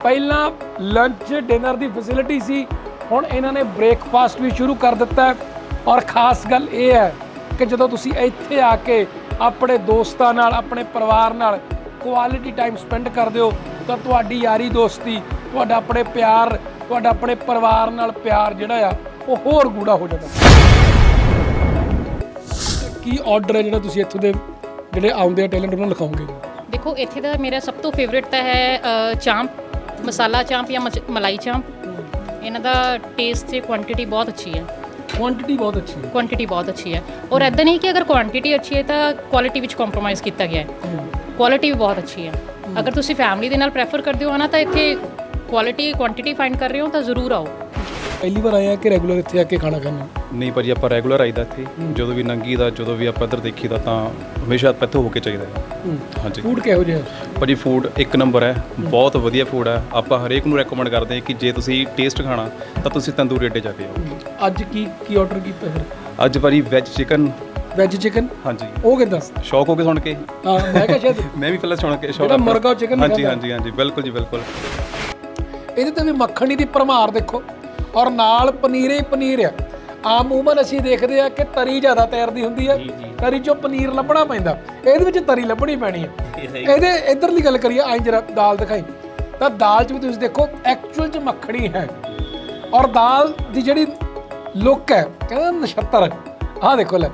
ਪਹਿਲਾਂ lunch dinner ਦੀ facility ਸੀ ਹੁਣ ਇਹਨਾਂ ਨੇ ਬ੍ਰੇਕਫਾਸਟ ਵੀ ਸ਼ੁਰੂ ਕਰ ਦਿੱਤਾ ਹੈ। ਔਰ ਖਾਸ ਗੱਲ ਇਹ ਹੈ ਕਿ ਜਦੋਂ ਤੁਸੀਂ ਇੱਥੇ ਆ ਕੇ ਆਪਣੇ ਦੋਸਤਾਂ ਨਾਲ ਆਪਣੇ ਪਰਿਵਾਰ ਨਾਲ ਕੁਆਲਿਟੀ ਟਾਈਮ ਸਪੈਂਡ ਕਰਦੇ ਹੋ ਤਾਂ ਤੁਹਾਡੀ ਯਾਰੀ ਦੋਸਤੀ ਤੁਹਾਡਾ ਆਪਣੇ ਪਿਆਰ ਤੁਹਾਡਾ ਆਪਣੇ ਪਰਿਵਾਰ ਨਾਲ ਪਿਆਰ ਜਿਹੜਾ ਆ ਉਹ ਹੋਰ ਗੂੜਾ ਹੋ ਜਾਂਦਾ। ਕੀ ਆਰਡਰ ਹੈ ਜਿਹੜਾ ਤੁਸੀਂ ਇੱਥੋਂ ਦੇ ਜਿਹੜੇ ਆਉਂਦੇ ਆ ਟੈਲੈਂਟ ਉਹਨਾਂ ਨੂੰ ਲਿਖਾਓਗੇ? ਦੇਖੋ ਇੱਥੇ ਦਾ ਮੇਰਾ ਸਭ ਤੋਂ ਫੇਵਰਿਟ ਤਾਂ ਹੈ ਅ, ਚਾਂਪ। ਮਸਾਲਾ ਚਾਂਪ ਜਾਂ ਮਚ- ਮਲਾਈ ਚਾਂਪ ਇਹਨਾਂ ਦਾ ਟੇਸਟ ਤੇ ਕੁਆਂਟੀਟੀ ਬਹੁਤ ਅੱਛੀ ਹੈ। ਕੁਆਂਟੀਟੀ ਬਹੁਤ ਅੱਛੀ ਹੈ। ਕੁਆਂਟੀਟੀ ਬਹੁਤ ਅੱਛੀ ਹੈ। ਔਰ ਐਦਾਂ ਨਹੀਂ ਕਿ ਅਗਰ ਕੁਆਂਟੀਟੀ ਅੱਛੀ ਹੈ ਤਾਂ ਕੁਆਲਿਟੀ ਵਿੱਚ ਕੰਪਰੋਮਾਈਜ਼ ਕੀਤਾ ਗਿਆ ਹੈ। ਕੁਆਲਿਟੀ ਵੀ ਬਹੁਤ ਅੱਛੀ ਹੈ। ਅਗਰ ਤੁਸੀਂ ਫੈਮਿਲੀ ਦੇ ਨਾਲ ਪ੍ਰੈਫਰ ਕਰਦੇ ਹੋ ਨਾ ਤਾਂ ਇੱਥੇ ਕੁਆਲਿਟੀ ਕੁਆਂਟੀਟੀ ਫਾਈਂਡ ਕਰ ਰਹੇ ਹੋ ਤਾਂ ਜ਼ਰੂਰ ਆਓ। ਪਹਿਲੀ ਵਾਰ ਆਏ ਆ ਕਿ ਰੈਗੂਲਰ ਇੱਥੇ ਆ ਕੇ ਖਾਣਾ ਖਾਣਾ ਨਹੀਂ ਭਾਜੀ ਆਪਾਂ ਰੈਗੂਲਰ ਆਈਦਾ ਇੱਥੇ। ਜਦੋਂ ਵੀ ਨੰਗੀ ਦਾ ਜਦੋਂ ਵੀ ਆਪਾਂ ਇੱਧਰ ਦੇਖੀਦਾ ਤਾਂ ਹਮੇਸ਼ਾ ਆਪਾਂ ਇੱਥੇ ਹੋ ਕੇ ਚਾਹੀਦਾ ਹੈ। ਹਾਂਜੀ। ਫੂਡ ਕਿਹੋ ਜਿਹਾ ਭਾਜੀ ਫੂਡ ਇੱਕ ਨੰਬਰ ਹੈ। ਬਹੁਤ ਵਧੀਆ ਫੂਡ ਹੈ। ਆਪਾਂ ਹਰੇਕ ਨੂੰ ਰეკਮੈਂਡ ਕਰਦੇ ਹਾਂ ਕਿ ਜੇ ਤੁਸੀਂ ਟੇਸਟ ਖਾਣਾ ਤਾਂ ਤੁਸੀਂ ਤੰਦੂਰੀ ਅੱਡੇ ਜਾ ਕੇ ਆਓ। ਅੱਜ ਕੀ ਕੀ ਆਰਡਰ ਕੀਤਾ ਫਿਰ? ਅੱਜ ਭਾਜੀ ਵੈਜ ਚਿਕਨ ਵੈਜ ਚਿਕਨ ਹਾਂਜੀ। ਉਹ ਕਿਦਾਂ? ਸ਼ੌਕ ਹੋ ਕੇ ਸੁਣ ਕੇ? ਹਾਂ ਮੈਂ ਕਿਹਾ ਸ਼ਾਇਦ ਮੈਂ ਵੀ ਪਹਿਲਾਂ ਸੁਣ ਕੇ ਸ਼ੌਕ ਜਿਹੜਾ ਮੁਰਗਾ chicken ਹਾਂਜੀ। ਹਾਂਜੀ ਹਾਂਜੀ ਬਿਲਕੁਲ ਜੀ ਬਿਲਕੁਲ। ਇਹਦੇ ਤੇ ਵੀ ਮੱਖਣੀ ਦੀ ਭਰਮਾਰ ਦੇਖੋ। ਔਰ ਨਾਲ ਪਨੀਰੇ ਹੀ ਪਨੀਰ ਆ। ਆਮ ਉਮਨ ਅਸੀਂ ਦੇਖਦੇ ਆ ਕਿ ਤਰੀ ਜ਼ਿਆਦਾ ਤੈਰਦੀ ਹੁੰਦੀ ਹੈ ਤਰੀ ਚੋਂ ਪਨੀਰ ਲੱਭਣਾ ਪੈਂਦਾ। ਇਹਦੇ ਵਿੱਚ ਤਰੀ ਲੱਭਣੀ ਪੈਣੀ ਹੈ ਇਹਦੇ ਇਧਰਲੀ ਗੱਲ ਕਰੀਏ ਆਈ ਜਰਾ ਦਾਲ ਦਿਖਾਈ। ਤਾਂ ਦਾਲ 'ਚ ਵੀ ਤੁਸੀਂ ਦੇਖੋ ਐਕਚੁਅਲ 'ਚ ਮੱਖਣੀ ਹੈ। ਔਰ ਦਾਲ ਦੀ ਜਿਹੜੀ ਲੁੱਕ ਹੈ ਕਹਿੰਦਾ ਨਛੱਤਰ। ਆਹ ਦੇਖੋ ਲੈ।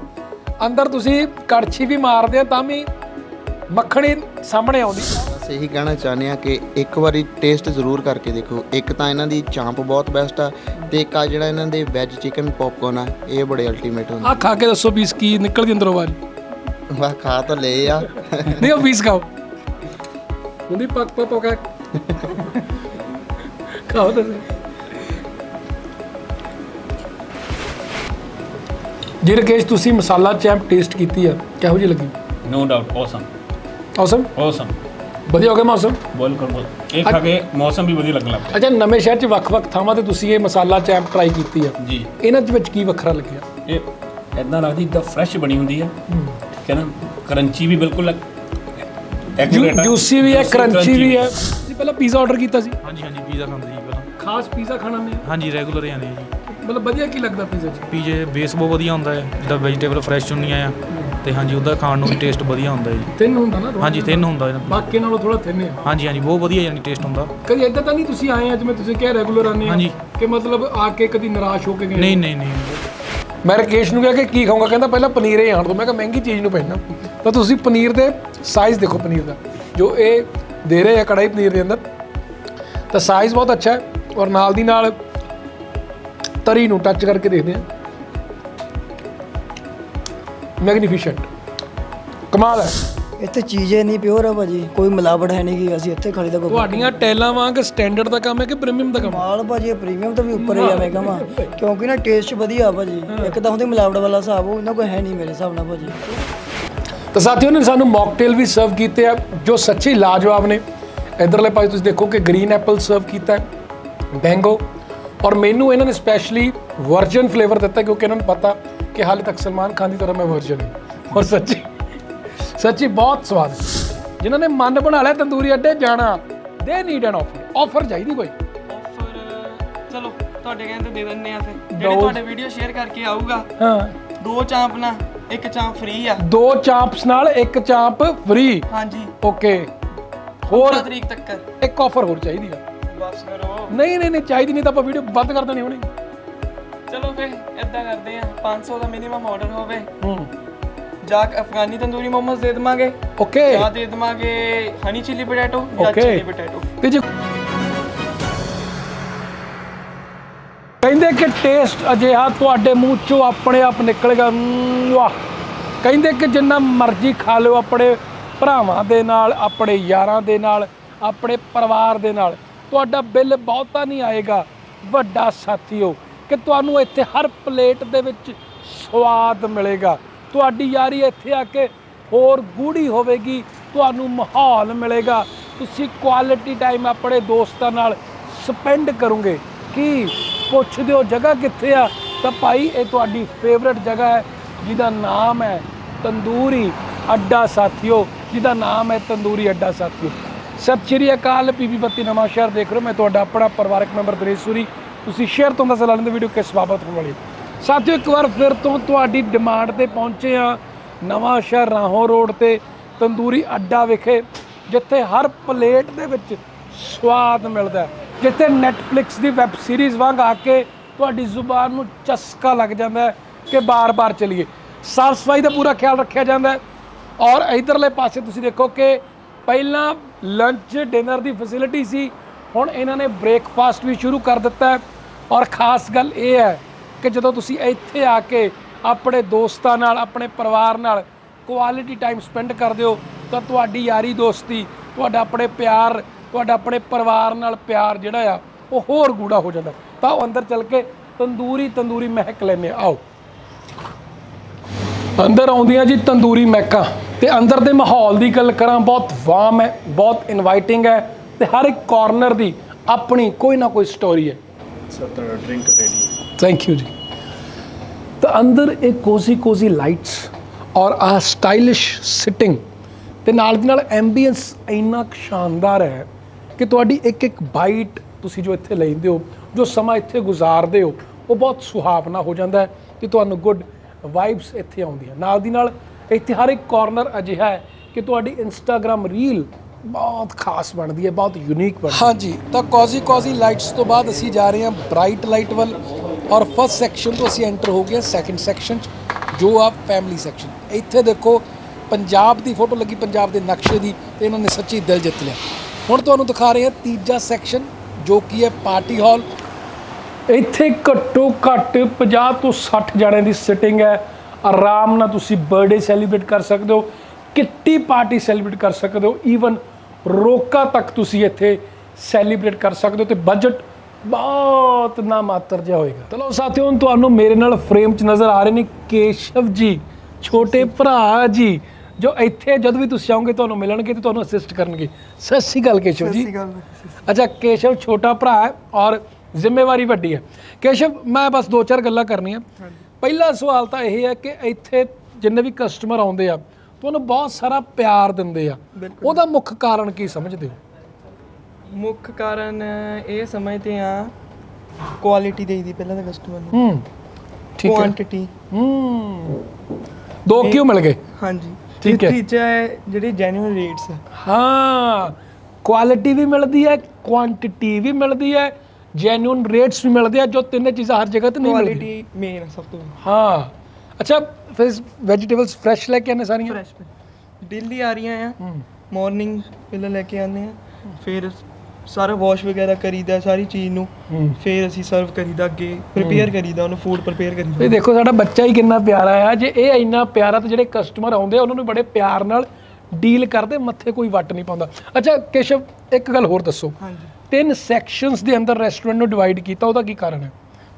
ਅੰਦਰ ਤੁਸੀਂ ਕੜਛੀ ਵੀ ਮਾਰਦੇ ਆ ਤਾਂ ਵੀ ਮੱਖਣੀ ਸਾਹਮਣੇ ਆਉਂਦੀ। ਬਸ ਇਹੀ ਕਹਿਣਾ ਚਾਹੁੰਦੇ ਆ ਕਿ ਇੱਕ ਵਾਰੀ ਟੇਸਟ ਜ਼ਰੂਰ ਕਰਕੇ ਦੇਖੋ। ਇੱਕ ਤਾਂ ਇਹਨਾਂ ਦੀ ਚਾਂਪ ਬਹੁਤ ਬੈਸਟ ਆ ਤੇ ਇੱਕ ਆ ਜਿਹੜਾ ਇਹਨਾਂ ਦੇ ਵੈਜ ਚਿਕਨ ਪੌਪਕੌਰਨ ਆ ਇਹ ਬੜੇ ਅਲਟੀਮੇਟ ਹੁੰਦੇ ਆ। ਖਾ ਕੇ ਦੱਸੋ ਵੀ ਇਸ ਕੀ ਨਿਕਲਦੀ ਅੰਦਰੋਂ ਬਾਹਰ ਵਾ ਖਾ ਤਾਂ ਲਏ ਆ। ਨਹੀਂ ਪੀਸ ਖਾਓ। ਮੁੰਦੀ ਪੱਕ ਪੱਕ ਪੱਕ ਖਾਓ ਤਾਂ ਜੀ ਰਕੇਸ਼ ਤੁਸੀਂ ਮਸਾਲਾ ਚੈਂਪ ਟੇਸਟ ਕੀਤੀ ਆ ਕਿਹੋ ਜਿਹੀ ਲੱਗੀ? No doubt awesome awesome awesome ਵਧੀਆ ਹੋ ਗਿਆ ਮੌਸਮ? ਬਿਲਕੁਲ ਬਿਲਕੁਲ। ਇਹ ਖਾ ਕੇ ਮੌਸਮ ਵੀ ਵਧੀਆ ਲੱਗਣ ਲੱਗ ਪਿਆ। ਅੱਛਾ ਨਵੇਂ ਸ਼ਹਿਰ 'ਚ ਵੱਖ-ਵੱਖ ਥਾਵਾਂ ਤੇ ਤੁਸੀਂ ਇਹ ਮਸਾਲਾ ਚੈਂਪ ਟਰਾਈ ਕੀਤੀ ਆ। ਜੀ। ਇਹਨਾਂ ਦੇ ਵਿੱਚ ਕੀ ਵੱਖਰਾ ਲੱਗਿਆ? ਇਹ ਇਦਾਂ ਲੱਗਦੀ ਇੱਕਦਮ ਫਰੈਸ਼ ਬਣੀ ਹੁੰਦੀ ਹੈ। ਠੀਕ ਹੈ ਨਾ? ਕਰੰਚੀ ਵੀ ਬਿਲਕੁਲ ਆ। ਜੂਸੀ ਵੀ ਹੈ ਕਰੰਚੀ ਵੀ ਹੈ। ਤੁਸੀਂ ਪਹਿਲਾਂ ਪੀਜ਼ਾ ਆਰਡਰ ਕੀਤਾ ਸੀ? ਹਾਂਜੀ ਹਾਂਜੀ ਪੀਜ਼ਾ ਖਾਂਦੇ ਜੀ ਪਹਿਲਾਂ। ਖਾਸ ਪੀਜ਼ਾ ਖਾਣਾ ਨੇ ਹਾਂਜੀ ਰੈਗੂਲਰ ਹੀ ਆਉਂਦੇ ਆ ਜੀ। ਮਤਲਬ ਵਧੀਆ ਕੀ ਲੱਗਦਾ ਪੀਜ਼ਾ 'ਚ? ਪੀਜ਼ੇ ਬੇਸ ਬਹੁਤ ਵਧੀਆ ਹੁੰਦਾ ਹੈ। ਜਿੱਦਾਂ ਵੈਜੀਟੇਬਲ ਫਰੈਸ਼ ਹੁੰਦੀਆਂ ਆ। ਤੇ ਹਾਂਜੀ ਉਹਦਾ ਖਾਣ ਨੂੰ ਵੀ ਟੇਸਟ ਵਧੀਆ ਹੁੰਦਾ ਹੈ ਜੀ। ਤਿੰਨ ਹੁੰਦਾ ਨਾ ਹਾਂਜੀ ਤਿੰਨ ਹੁੰਦਾ ਇਹਨਾਂ ਬਾਕੀ ਨਾਲੋਂ ਥੋੜਾ ਥਿੰਨ ਹੈ। ਹਾਂਜੀ ਹਾਂਜੀ ਬਹੁਤ ਵਧੀਆ ਯਾਨੀ ਟੇਸਟ ਹੁੰਦਾ। ਕਦੀ ਇਦਾਂ ਤਾਂ ਨਹੀਂ ਤੁਸੀਂ ਆਏ ਆ ਜਿਵੇਂ ਤੁਸੀਂ ਕਿਹਾ ਰੈਗੂਲਰ ਆਨੇ ਆ ਹਾਂਜੀ। ਕਿ ਮਤਲਬ ਆ ਕੇ ਕਦੀ ਨਿਰਾਸ਼ ਹੋ ਕੇ ਗਏ ਨਹੀਂ ਨਹੀਂ ਨਹੀਂ। ਮੈਂ ਰਕੇਸ਼ ਨੂੰ ਕਿਹਾ ਕਿ ਕੀ ਖਾਊਂਗਾ ਕਹਿੰਦਾ ਪਹਿਲਾਂ ਪਨੀਰ ਹੀ ਆਣ ਦੋ। ਮੈਂ ਕਿਹਾ ਮਹਿੰਗੀ ਚੀਜ਼ ਨੂੰ ਪੈਣਾ। ਤਾਂ ਤੁਸੀਂ ਪਨੀਰ ਦੇ ਸਾਈਜ਼ ਦੇਖੋ ਪਨੀਰ ਦਾ। ਜੋ ਇਹ ਦੇ ਰਹੇ ਆ ਕੜਾਈ ਪਨੀਰ ਦੇ ਅੰਦਰ ਤਾਂ ਸਾਈਜ਼ ਬਹੁਤ ਅੱਛਾ ਹੈ। ਔਰ ਨਾਲ ਦੀ ਨਾਲ ਤਰੀ ਨੂੰ ਟੱਚ ਕਰਕੇ ਦੇਖਦੇ ਆ। ਮੈਗਨੀਫੀਸ਼ੈਂਟ ਕਮਾਲ ਹੈ। ਇੱਥੇ ਚੀਜ਼ੇ ਨਹੀਂ ਪਿਓਰ ਆ ਭਾਜੀ ਕੋਈ ਮਿਲਾਵਟ ਹੈ ਨਹੀਂ ਕਿ ਅਸੀਂ ਇੱਥੇ ਖਰੀਦਾ ਕੋਈ ਤੁਹਾਡੀਆਂ ਟੈਲਾਂ ਵਾਂਗ ਸਟੈਂਡਰਡ ਦਾ ਕੰਮ ਹੈ ਕਿ ਪ੍ਰੀਮੀਅਮ ਦਾ ਕੰਮ? ਮਾਲ ਭਾਜੀ ਪ੍ਰੀਮੀਅਮ ਤੋਂ ਵੀ ਉੱਪਰ ਹੀ ਆ ਮੈਂ ਕਿਉਂਕਿ ਨਾ ਟੇਸਟ ਵਧੀਆ ਭਾਜੀ ਇੱਕ ਤਾਂ ਹੁੰਦੀ ਮਿਲਾਵਟ ਵਾਲਾ ਹਿਸਾਬ ਉਹ ਇਹਨਾਂ ਕੋਈ ਹੈ ਨਹੀਂ ਮੇਰੇ ਹਿਸਾਬ ਨਾਲ ਭਾਜੀ। ਤਾਂ ਸਾਥੀਓ ਨੇ ਸਾਨੂੰ ਮੌਕਟੇਲ ਵੀ ਸਰਵ ਕੀਤੇ ਆ ਜੋ ਸੱਚੀ ਲਾਜਵਾਬ ਨੇ। ਇਧਰਲੇ ਪਾਸੇ ਤੁਸੀਂ ਦੇਖੋ ਕਿ ਗ੍ਰੀਨ ਐਪਲ ਸਰਵ ਕੀਤਾ ਹੈ ਬੈਂਗੋ ਔਰ ਮੈਨੂੰ ਇਹਨਾਂ ਨੇ ਸਪੈਸ਼ਲੀ ਵਰਜਨ ਫਲੇਵਰ ਦਿੱਤਾ ਕਿਉਂਕਿ ਇਹਨਾਂ ਨੂੰ ਪਤਾ ਕਿ ਹਾਲੇ ਤੱਕ ਸਲਮਾਨ ਖਾਨ ਦੀ ਤਰ੍ਹਾਂ ਮੈਂ ਵਰਜਨ ਹਾਂ। ਔਰ ਸੱਚੀ ਸੱਚੀ ਬਹੁਤ ਸਵਾਦ ਜਿਨ੍ਹਾਂ ਨੇ ਮਨ ਬਣਾ ਲਿਆ ਤੰਦੂਰੀ ਅੱਡੇ ਜਾਣਾ ਦੇ ਨੀਡ ਐਨ ਆਫਰ ਆਫਰ ਚਾਹੀਦੀ ਕੋਈ? ਆਫਰ ਚਲੋ ਤੁਹਾਡੇ ਕਹਿੰਦੇ ਦੇ ਦਿੰਨੇ ਆ ਫਿਰ। ਜਿਹੜੇ ਤੁਹਾਡੇ ਵੀਡੀਓ ਸ਼ੇਅਰ ਕਰਕੇ ਆਊਗਾ ਹਾਂ। ਦੋ ਚਾਂਪ ਨਾ ਇੱਕ ਚਾਂਪ ਫ੍ਰੀ ਆ। ਦੋ ਚਾਂਪਸ ਨਾਲ ਇੱਕ ਚਾਂਪ ਫ੍ਰੀ ਹਾਂਜੀ। ਓਕੇ ਹੋਰ? 15 ਤਰੀਕ ਤੱਕ। ਇੱਕ ਆਫਰ ਹੋਰ ਚਾਹੀਦੀ ਆ। ਵਾਪਸ ਕਰੋ ਨਹੀਂ ਨਹੀਂ ਨਹੀਂ ਚਾਹੀਦੀ ਨਹੀਂ ਤਾਂ ਆਪਾਂ ਵੀਡੀਓ ਬੰਦ ਕਰ ਦੇਣੀ ਹੁਣੀ। ਚਲੋ ਫਿਰ ਏਦਾਂ ਕਰਦੇ ਆ। 500 ਦਾ ਮਿਨੀਮਮ ਆਰਡਰ ਹੋਵੇ। ਹੂੰ। ਜਾਂ ਅਫਗਾਨੀ ਤੰਦੂਰੀ ਮੋਮੋਸ ਦੇ ਦਵਾਂਗੇ। ਓਕੇ। ਜਾਂ ਦੇ ਦਵਾਂਗੇ ਹਨੀ ਚਿੱਲੀ ਪੋਟੈਟੋ ਜਾਂ Okay. Chilli potato. ਤੇ ਜੇ ਕਹਿੰਦੇ ਕਿ ਟੇਸਟ ਅਜਿਹਾ ਤੁਹਾਡੇ ਮੂੰਹ ਚੋਂ ਆਪਣੇ ਆਪ ਨਿਕਲੇਗਾ ਮ, ਵਾਹ। ਕਹਿੰਦੇ ਕਿ ਜਿੰਨਾ ਮਰਜ਼ੀ ਖਾ ਲਿਓ ਆਪਣੇ ਭਰਾਵਾਂ ਦੇ ਨਾਲ ਆਪਣੇ ਯਾਰਾਂ ਦੇ ਨਾਲ ਆਪਣੇ ਪਰਿਵਾਰ ਦੇ ਨਾਲ। ਤੁਹਾਡਾ ਬਿੱਲ ਬਹੁਤਾ ਨਹੀਂ ਆਏਗਾ। ਵੱਡਾ ਸਾਥੀਓ ਕਿ ਤੁਹਾਨੂੰ ਇੱਥੇ ਹਰ ਪਲੇਟ ਦੇ ਵਿੱਚ ਸਵਾਦ ਮਿਲੇਗਾ। ਤੁਹਾਡੀ ਯਾਰੀ ਇੱਥੇ ਆ ਕੇ ਹੋਰ ਗੂੜੀ ਹੋਵੇਗੀ, ਤੁਹਾਨੂੰ ਮਾਹੌਲ ਮਿਲੇਗਾ। ਤੁਸੀਂ ਕੁਆਲਿਟੀ ਟਾਈਮ ਆਪਣੇ ਦੋਸਤਾਂ ਨਾਲ ਸਪੈਂਡ ਕਰੋਗੇ। ਕੀ ਪੁੱਛਦੇ ਹੋ, ਜਗ੍ਹਾ ਕਿੱਥੇ ਆ? ਤਾਂ ਭਾਈ, ਇਹ ਤੁਹਾਡੀ ਫੇਵਰਿਟ ਜਗ੍ਹਾ ਹੈ, ਜਿਹਦਾ ਨਾਮ ਹੈ ਤੰਦੂਰੀ ਅੱਡਾ ਸਾਥੀਓ। ਜਿਹਦਾ ਨਾਮ ਹੈ ਤੰਦੂਰੀ ਅੱਡਾ ਸਾਥੀਓ। ਸਤਿ ਸ਼੍ਰੀ ਅਕਾਲ ਪੀਪੀ ਬੱਤੀ ਨਵਾਂ ਸ਼ਹਿਰ ਦੇਖ ਰਹੇ ਮੈਂ ਤੁਹਾਡਾ ਆਪਣਾ ਪਰਿਵਾਰਕ ਮੈਂਬਰ ਦਰੇਸ਼ ਸੂਰੀ। ਤੁਸੀਂ ਸ਼ੇਅਰ ਤੋਂ ਦੱਸ ਲੈਣ ਵੀਡੀਓ ਕਿਸ ਬਾਬਤ ਹੋਣ ਵਾਲੀ ਹੈ। ਸਾਥੀਓ, ਇੱਕ ਵਾਰ ਫਿਰ ਤੋਂ ਤੁਹਾਡੀ ਡਿਮਾਂਡ ਤੇ ਪਹੁੰਚੇ ਆ ਨਵਾਂ ਸ਼ਹਿਰ ਰਾਹੋਂ ਰੋਡ ਤੇ, ਤੰਦੂਰੀ ਅੱਡਾ ਵਿਖੇ, ਜਿੱਥੇ ਹਰ ਪਲੇਟ ਦੇ ਵਿੱਚ ਸਵਾਦ ਮਿਲਦਾ ਜਿੱਥੇ ਨੈਟਫਲਿਕਸ ਦੀ ਵੈਬ ਸੀਰੀਜ਼ ਵਾਂਗ ਆ ਕੇ ਤੁਹਾਡੀ ਜ਼ੁਬਾਨ ਨੂੰ ਚਸਕਾ ਲੱਗ ਜਾਂਦਾ ਕਿ ਬਾਰ-ਬਾਰ ਚਲੀਏ। ਸਾਫ਼ ਸਫ਼ਾਈ ਦਾ ਪੂਰਾ ਖਿਆਲ ਰੱਖਿਆ ਜਾਂਦਾ ਔਰ ਇਧਰਲੇ ਪਾਸੇ ਤੁਸੀਂ ਦੇਖੋ ਕਿ ਪਹਿਲਾਂ ਲੰਚ ਡਿਨਰ ਦੀ ਫੈਸਿਲਿਟੀ ਸੀ, ਹੁਣ ਇਹਨਾਂ ਨੇ ਬ੍ਰੇਕਫਾਸਟ ਵੀ ਸ਼ੁਰੂ ਕਰ ਦਿੱਤਾ ਹੈ। ਔਰ ਖਾਸ ਗੱਲ ਇਹ ਹੈ ਕਿ ਜਦੋਂ ਤੁਸੀਂ ਇੱਥੇ ਆ ਕੇ ਆਪਣੇ ਦੋਸਤਾਂ ਨਾਲ, ਆਪਣੇ ਪਰਿਵਾਰ ਨਾਲ ਕੁਆਲਿਟੀ ਟਾਈਮ ਸਪੈਂਡ ਕਰਦੇ ਹੋ, ਤਾਂ ਤੁਹਾਡੀ ਯਾਰੀ ਦੋਸਤੀ, ਤੁਹਾਡਾ ਆਪਣੇ ਪਿਆਰ, ਤੁਹਾਡਾ ਆਪਣੇ ਪਰਿਵਾਰ ਨਾਲ ਪਿਆਰ ਜਿਹੜਾ ਆ, ਉਹ ਹੋਰ ਗੂੜਾ ਹੋ ਜਾਂਦਾ। ਤਾਂ ਉਹ ਅੰਦਰ ਚੱਲ ਕੇ ਤੰਦੂਰੀ ਤੰਦੂਰੀ ਮਹਿਕ ਲੈਨੇ ਆਓ। ਅੰਦਰ ਆਉਂਦੀਆਂ ਜੀ ਤੰਦੂਰੀ ਮਹਿਕਾਂ। ਤੇ ਅੰਦਰ ਦੇ ਮਾਹੌਲ ਦੀ ਗੱਲ ਕਰਾਂ, ਬਹੁਤ ਵਾਰਮ ਹੈ, ਬਹੁਤ ਇਨਵਾਈਟਿੰਗ ਹੈ ਤੇ ਹਰ ਇੱਕ ਕਾਰਨਰ ਦੀ ਆਪਣੀ ਕੋਈ ਨਾ ਕੋਈ ਸਟੋਰੀ ਹੈ। Sir drink ready thank you ਜੀ। ਤਾਂ ਅੰਦਰ ਇਹ ਕੋਜ਼ੀ ਕੋਜ਼ੀ ਲਾਈਟਸ ਔਰ ਆ ਸਟਾਈਲਿਸ਼ ਸਿਟਿੰਗ ਤੇ ਨਾਲ ਦੀ ਨਾਲ ਐਂਬੀਐਂਸ ਇੰਨਾ ਕੁ ਸ਼ਾਨਦਾਰ ਹੈ ਕਿ ਤੁਹਾਡੀ ਇੱਕ ਇੱਕ ਬਾਈਟ ਤੁਸੀਂ ਜੋ ਇੱਥੇ ਲੈਂਦੇ ਹੋ, ਜੋ ਸਮਾਂ ਇੱਥੇ ਗੁਜ਼ਾਰਦੇ ਹੋ, ਉਹ ਬਹੁਤ ਸੁਹਾਵਣਾ ਹੋ ਜਾਂਦਾ ਹੈ ਕਿ ਤੁਹਾਨੂੰ ਗੁੱਡ ਵਾਈਬਸ ਇੱਥੇ ਆਉਂਦੀਆਂ। ਨਾਲ ਦੀ ਨਾਲ ਇੱਥੇ ਹਰ ਇੱਕ ਕਾਰਨਰ ਅਜਿਹਾ ਹੈ ਕਿ ਤੁਹਾਡੀ ਇੰਸਟਾਗ੍ਰam ਰੀਲ ਬਹੁਤ ਖਾਸ ਬਣਦੀ ਹੈ, ਬਹੁਤ ਯੂਨੀਕ ਬਣਦੀ ਹਾਂਜੀ, ਤਾਂ ਕੋਜ਼ੀ ਕੌਜ਼ੀ ਲਾਈਟਸ ਤੋਂ ਬਾਅਦ ਅਸੀਂ ਜਾ ਰਹੇ ਹਾਂ ਬ੍ਰਾਈਟ ਲਾਈਟ ਵੱਲ ਔਰ ਫਸਟ ਸੈਕਸ਼ਨ ਤੋਂ ਅਸੀਂ ਐਂਟਰ ਹੋ ਗਏ ਸੈਕੰਡ ਸੈਕਸ਼ਨ 'ਚ, ਜੋ ਆ ਫੈਮਿਲੀ ਸੈਕਸ਼ਨ ਇੱਥੇ ਦੇਖੋ ਪੰਜਾਬ ਦੀ ਫੋਟੋ ਲੱਗੀ, ਪੰਜਾਬ ਦੇ ਨਕਸ਼ੇ ਦੀ ਤੇ ਇਹਨਾਂ ਨੇ ਸੱਚੀ ਦਿਲ ਜਿੱਤ ਲਿਆ। ਹੁਣ ਤੁਹਾਨੂੰ ਦਿਖਾ ਰਹੇ ਹਾਂ ਤੀਜਾ ਸੈਕਸ਼ਨ ਜੋ ਕੀ ਹੈ ਪਾਰਟੀ ਹਾਲ ਇੱਥੇ ਘੱਟੋ ਘੱਟ 50 ਤੋਂ 60 ਜਣਿਆਂ ਦੀ ਸਿਟਿੰਗ ਹੈ। ਆਰਾਮ ਨਾਲ ਤੁਸੀਂ ਬਰਥਡੇ ਸੈਲੀਬ੍ਰੇਟ ਕਰ ਸਕਦੇ ਹੋ। ਕਿੱਟੀ ਪਾਰਟੀ ਸੈਲੀਬ੍ਰੇਟ ਕਰ ਸਕਦੇ ਹੋ ਈਵਨ ਰੋਕਾ ਤੱਕ ਤੁਸੀਂ ਇੱਥੇ ਸੈਲੀਬ੍ਰੇਟ ਕਰ ਸਕਦੇ ਹੋ ਤੇ ਬਜਟ ਬਹੁਤ ਨਾ ਮਾਤਰ ਜਿਹਾ ਹੋਏਗਾ। ਚਲੋ ਸਾਥੀਓ ਹੁਣ ਤੁਹਾਨੂੰ ਮੇਰੇ ਨਾਲ ਫਰੇਮ 'ਚ ਨਜ਼ਰ ਆ ਰਹੇ ਨੇ ਕੇਸ਼ਵ ਜੀ ਛੋਟੇ ਭਰਾ ਜੀ ਜੋ ਇੱਥੇ ਜਦ ਵੀ ਤੁਸੀਂ ਆਓਗੇ ਤੁਹਾਨੂੰ ਮਿਲਣਗੇ ਤੇ ਤੁਹਾਨੂੰ ਅਸਿਸਟ ਕਰਨਗੇ। ਸਤਿ ਸ਼੍ਰੀ ਅਕਾਲ ਕੇਸ਼ਵ ਜੀ। ਅੱਛਾ ਕੇਸ਼ਵ ਛੋਟਾ ਭਰਾ ਹੈ ਔਰ ਜ਼ਿੰਮੇਵਾਰੀ ਵੱਡੀ ਹੈ। ਕੇਸ਼ਵ ਮੈਂ ਬਸ ਦੋ ਚਾਰ ਗੱਲਾਂ ਕਰਨੀਆਂ। ਪਹਿਲਾ ਸਵਾਲ ਤਾਂ ਇਹ ਹੈ ਕਿ ਇੱਥੇ ਜਿੰਨੇ ਵੀ ਕਸਟਮਰ ਆਉਂਦੇ ਆ ਤੁਹਾਨੂੰ ਬਹੁਤ ਸਾਰਾ ਪਿਆਰ ਦਿੰਦੇ ਆ। ਉਹਦਾ ਮੁੱਖ ਕਾਰਨ ਕੀ ਸਮਝਦੇ ਹੋ? ਮੁੱਖ ਕਾਰਨ ਇਹ ਸਮਝਦੇ ਆ ਕੁਆਲਿਟੀ ਦੇਈਦੀ ਪਹਿਲਾਂ ਤਾਂ ਕਸਟਮਰ ਨੂੰ। ਹੂੰ ਠੀਕ ਹੈ। ਕੁਆਂਟੀਟੀ ਹੂੰ। ਦੋ ਕਿਉਂ ਮਿਲ ਗਏ? ਹਾਂਜੀ। ਠੀਕ ਹੈ। ਤੀਜਾ ਹੈ ਜਿਹੜੇ ਜੈਨੂਇਨ ਰੇਟਸ ਹੈ ਹਾਂ ਕੁਆਲਿਟੀ ਵੀ ਮਿਲਦੀ ਹੈ ਕੁਆਂਟੀਟੀ ਵੀ ਮਿਲਦੀ ਹੈ ਜੈਨੂਇਨ ਰੇਟਸ ਵੀ ਮਿਲਦੇ ਆ ਜੋ ਤਿੰਨੇ ਚੀਜ਼ਾਂ ਹਰ ਜਗ੍ਹਾ ਤੇ ਨਹੀਂ ਮਿਲਦੀਆਂ। ਕੁਆਲਿਟੀ ਮੇਨ ਸਭ ਤੋਂ। ਹਾਂ। ਅੱਛਾ ਫਿਰ ਵੈਜੀਟੇਬਲਸ ਫਰੈਸ਼ ਲੈ ਕੇ ਆਨੇ ਸਾਰੀਆਂ? ਫਰੈਸ਼ ਦਿੱਲੀ ਆ ਰਹੀਆਂ ਆ। ਮਾਰਨਿੰਗ ਪਹਿਲਾਂ ਲੈ ਕੇ ਆਉਂਦੇ ਆ। ਫਿਰ ਸਾਰਾ ਵਾਸ਼ ਵਗੈਰਾ ਕਰੀਦਾ ਸਾਰੀ ਚੀਜ਼ ਨੂੰ। ਹੂੰ। ਫਿਰ ਅਸੀਂ ਸਰਵ ਕਰੀਦਾ ਅੱਗੇ ਪ੍ਰਪੇਅਰ ਕਰੀਦਾ ਉਹਨੂੰ ਫੂਡ ਪ੍ਰਪੇਅਰ ਕਰੀਦਾ। ਇਹ ਦੇਖੋ ਸਾਡਾ ਬੱਚਾ ਹੀ ਕਿੰਨਾ ਪਿਆਰਾ ਆ। ਜੇ ਇਹ ਇੰਨਾ ਪਿਆਰਾ ਤੇ ਜਿਹੜੇ ਕਸਟਮਰ ਆਉਂਦੇ ਆ ਉਹਨਾਂ ਨੂੰ ਬੜੇ ਪਿਆਰ ਨਾਲ ਡੀਲ ਕਰਦੇ ਮੱਥੇ ਕੋਈ ਵੱਟ ਨਹੀਂ ਪਾਉਂਦਾ। ਅੱਛਾ ਕੇਸ਼ਵ ਇੱਕ ਗੱਲ ਹੋਰ ਦੱਸੋ। ਹਾਂਜੀ। ਤਿੰਨ ਸੈਕਸ਼ਨਸ ਦੇ ਅੰਦਰ ਰੈਸਟੋਰੈਂਟ ਨੂੰ ਡਿਵਾਈਡ ਕੀਤਾ ਉਹਦਾ ਕੀ ਕਾਰਨ ਹੈ?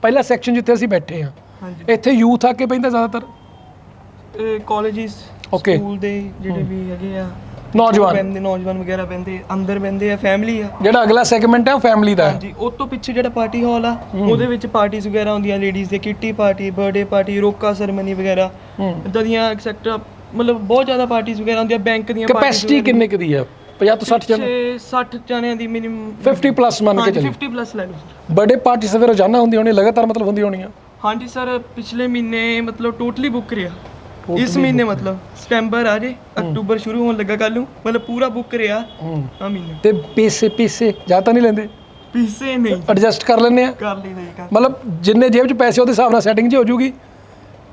ਪਹਿਲਾ ਸੈਕਸ਼ਨ ਜਿੱਥੇ ਅਸੀਂ ਬੈਠੇ ਹਾਂ ਹਾਂਜੀ। ਇੱਥੇ ਯੂਥ ਆ ਕੇ ਪੈਂਦਾ ਜ਼ਿਆਦਾਤਰ? Colleges Okay. ਸਕੂਲ ਦੇ ਜਿਹੜੇ ਵੀ ਹੈਗੇ ਆ ਨੌਜਵਾਨ। ਬੰਦੇ ਨੌਜਵਾਨ ਵਗੈਰਾ ਬੰਦੇ ਅੰਦਰ ਬੰਦੇ ਆ ਫੈਮਿਲੀ ਆ। ਜਿਹੜਾ ਅਗਲਾ ਸੈਗਮੈਂਟ ਹੈ ਉਹ ਫੈਮਿਲੀ ਦਾ ਹੈ। ਹਾਂਜੀ ਉਹ ਤੋਂ ਪਿੱਛੇ ਜਿਹੜਾ ਪਾਰਟੀ ਹਾਲ ਆ ਉਹਦੇ ਵਿੱਚ ਪਾਰਟੀਆਂ ਵਗੈਰਾ ਹੁੰਦੀਆਂ ਲੇਡੀਜ਼ ਦੇ kitty party birthday party roka ceremony ਵਗੈਰਾ। ਇਦਾਂ ਦੀਆਂ ਐਕਸੈਕਟਰਾ ਮਤਲਬ ਬਹੁਤ ਜ਼ਿਆਦਾ ਪਾਰਟੀਆਂ ਵਗੈਰਾ ਹੁੰਦੀਆਂ ਬੈਂਕ ਦੀਆਂ ਕੈਪੈਸਿਟੀ ਕਿੰਨੇ ਕੁ ਦੀ ਹੈ? 50 ਤੋਂ 60 ਜਣ? 60 ਜਣਿਆਂ ਦੀ ਮਿਨੀਮਮ 50 ਪਲੱਸ ਮੰਨ ਕੇ ਹਾਂਜੀ ਚੱਲੀ 50 ਪਲੱਸ ਲੈ ਲਓ। ਬਰਥਡੇ ਪਾਰਟੀ ਸਵੇਰ ਰੋਜ਼ਾਨਾ ਹੁੰਦੀ ਹੋਣੀ ਲਗਾਤਾਰ ਮਤਲਬ ਹੁੰਦੀ ਹੋਣੀ ਆ। ਹਾਂਜੀ ਸਰ ਪਿਛਲੇ ਮਹੀਨੇ ਮਤਲਬ ਟੋਟਲੀ ਬੁੱਕ ਰਿਹਾ ਇਸ ਮਹੀਨੇ ਮਤਲਬ ਸਤੰਬਰ ਆ ਜੇ ਅਕਤੂਬਰ ਸ਼ੁਰੂ ਹੋਣ ਲੱਗਾ ਕੱਲ ਨੂੰ ਮਤਲਬ ਪੂਰਾ ਬੁੱਕ ਰਿਹਾ ਹੂੰ। ਆ ਮਹੀਨਾ। ਤੇ ਪੀਸੇ ਪੀਸੇ ਜਾਂ ਤਾਂ ਨਹੀਂ ਲੈਂਦੇ? ਪੀਸੇ ਨਹੀਂ। ਐਡਜਸਟ ਕਰ ਲੈਂਦੇ ਆ? ਕਰ ਲਈ ਨਹੀਂ ਕਰ ਮਤਲਬ ਜਿੰਨੇ ਜੇਬ 'ਚ ਪੈਸੇ ਉਹਦੇ ਹਿਸਾਬ ਨਾਲ ਸੈਟਿੰਗ 'ਚ ਹੋ ਜੂਗੀ।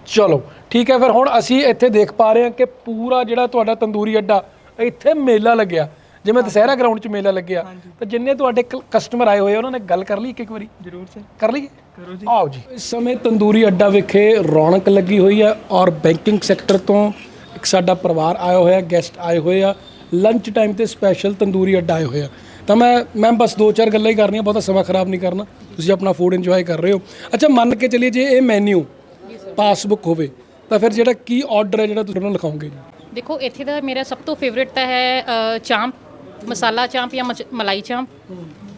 ਚਲੋ ਠੀਕ ਹੈ ਫਿਰ ਹੁਣ ਅਸੀਂ ਇੱਥੇ ਦੇਖ ਪਾ ਰਹੇ ਹਾਂ ਕਿ ਪੂਰਾ ਜਿਹੜਾ ਤੁਹਾਡਾ ਤੰਦੂਰੀ ਅੱਡਾ ਇੱਥੇ ਮੇਲਾ ਲੱਗਿਆ। ਜਿਵੇਂ ਦੁਸਹਿਰਾ ਗਰਾਊਂਡ 'ਚ ਮੇਲਾ ਲੱਗਿਆ। ਤਾਂ ਜਿੰਨੇ ਤੁਹਾਡੇ ਕਸਟਮਰ ਆਏ ਹੋਏ ਆ, ਉਹਨਾਂ ਨੇ ਗੱਲ ਕਰ ਲਈ ਇੱਕ ਇੱਕ ਵਾਰੀ? ਜ਼ਰੂਰ ਸਰ ਕਰ ਲਈਏ? ਕਰੋ ਜੀ। ਆਓ ਜੀ। ਇਸ ਸਮੇਂ ਤੰਦੂਰੀ ਅੱਡਾ ਵਿਖੇ ਰੌਣਕ ਲੱਗੀ ਹੋਈ ਹੈ ਔਰ ਬੈਂਕਿੰਗ ਸੈਕਟਰ ਤੋਂ ਇੱਕ ਸਾਡਾ ਪਰਿਵਾਰ ਆਇਆ ਹੋਇਆ ਗੈਸਟ ਆਏ ਹੋਏ ਆ। ਲੰਚ ਟਾਈਮ ਤੇ ਸਪੈਸ਼ਲ ਤੰਦੂਰੀ ਅੱਡਾ ਆਏ ਹੋਏ ਆ। ਤਾਂ ਮੈਂ ਮੈਂ ਬਸ ਦੋ ਚਾਰ ਗੱਲਾਂ ਹੀ ਕਰਨੀਆਂ ਬਹੁਤਾ ਸਮਾਂ ਖਰਾਬ ਨਹੀਂ ਕਰਨਾ। ਤੁਸੀਂ ਆਪਣਾ ਫੂਡ ਇੰਜੋਏ ਕਰ ਰਹੇ ਹੋ। ਅੱਛਾ ਮੰਨ ਕੇ ਚੱਲੀਏ ਜੇ ਇਹ ਮੈਨੂ ਪਾਸਬੁੱਕ ਹੋਵੇ ਤਾਂ ਫਿਰ ਜਿਹੜਾ ਕੀ ਆਰਡਰ ਹੈ ਜਿਹੜਾ ਤੁਸੀਂ ਉਹਨਾਂ ਨੂੰ ਲਿਖਾਓਗੇ ਦੇਖੋ ਇੱਥੇ ਦਾ ਮੇਰਾ ਸਭ ਤੋਂ ਫੇਵਰਿਟ ਤਾਂ ਹੈ ਚਾਂਪ ਮਸਾਲਾ ਚਾਂਪ ਜਾਂ ਮਚ- ਮਲਾਈ ਚਾਂਪ।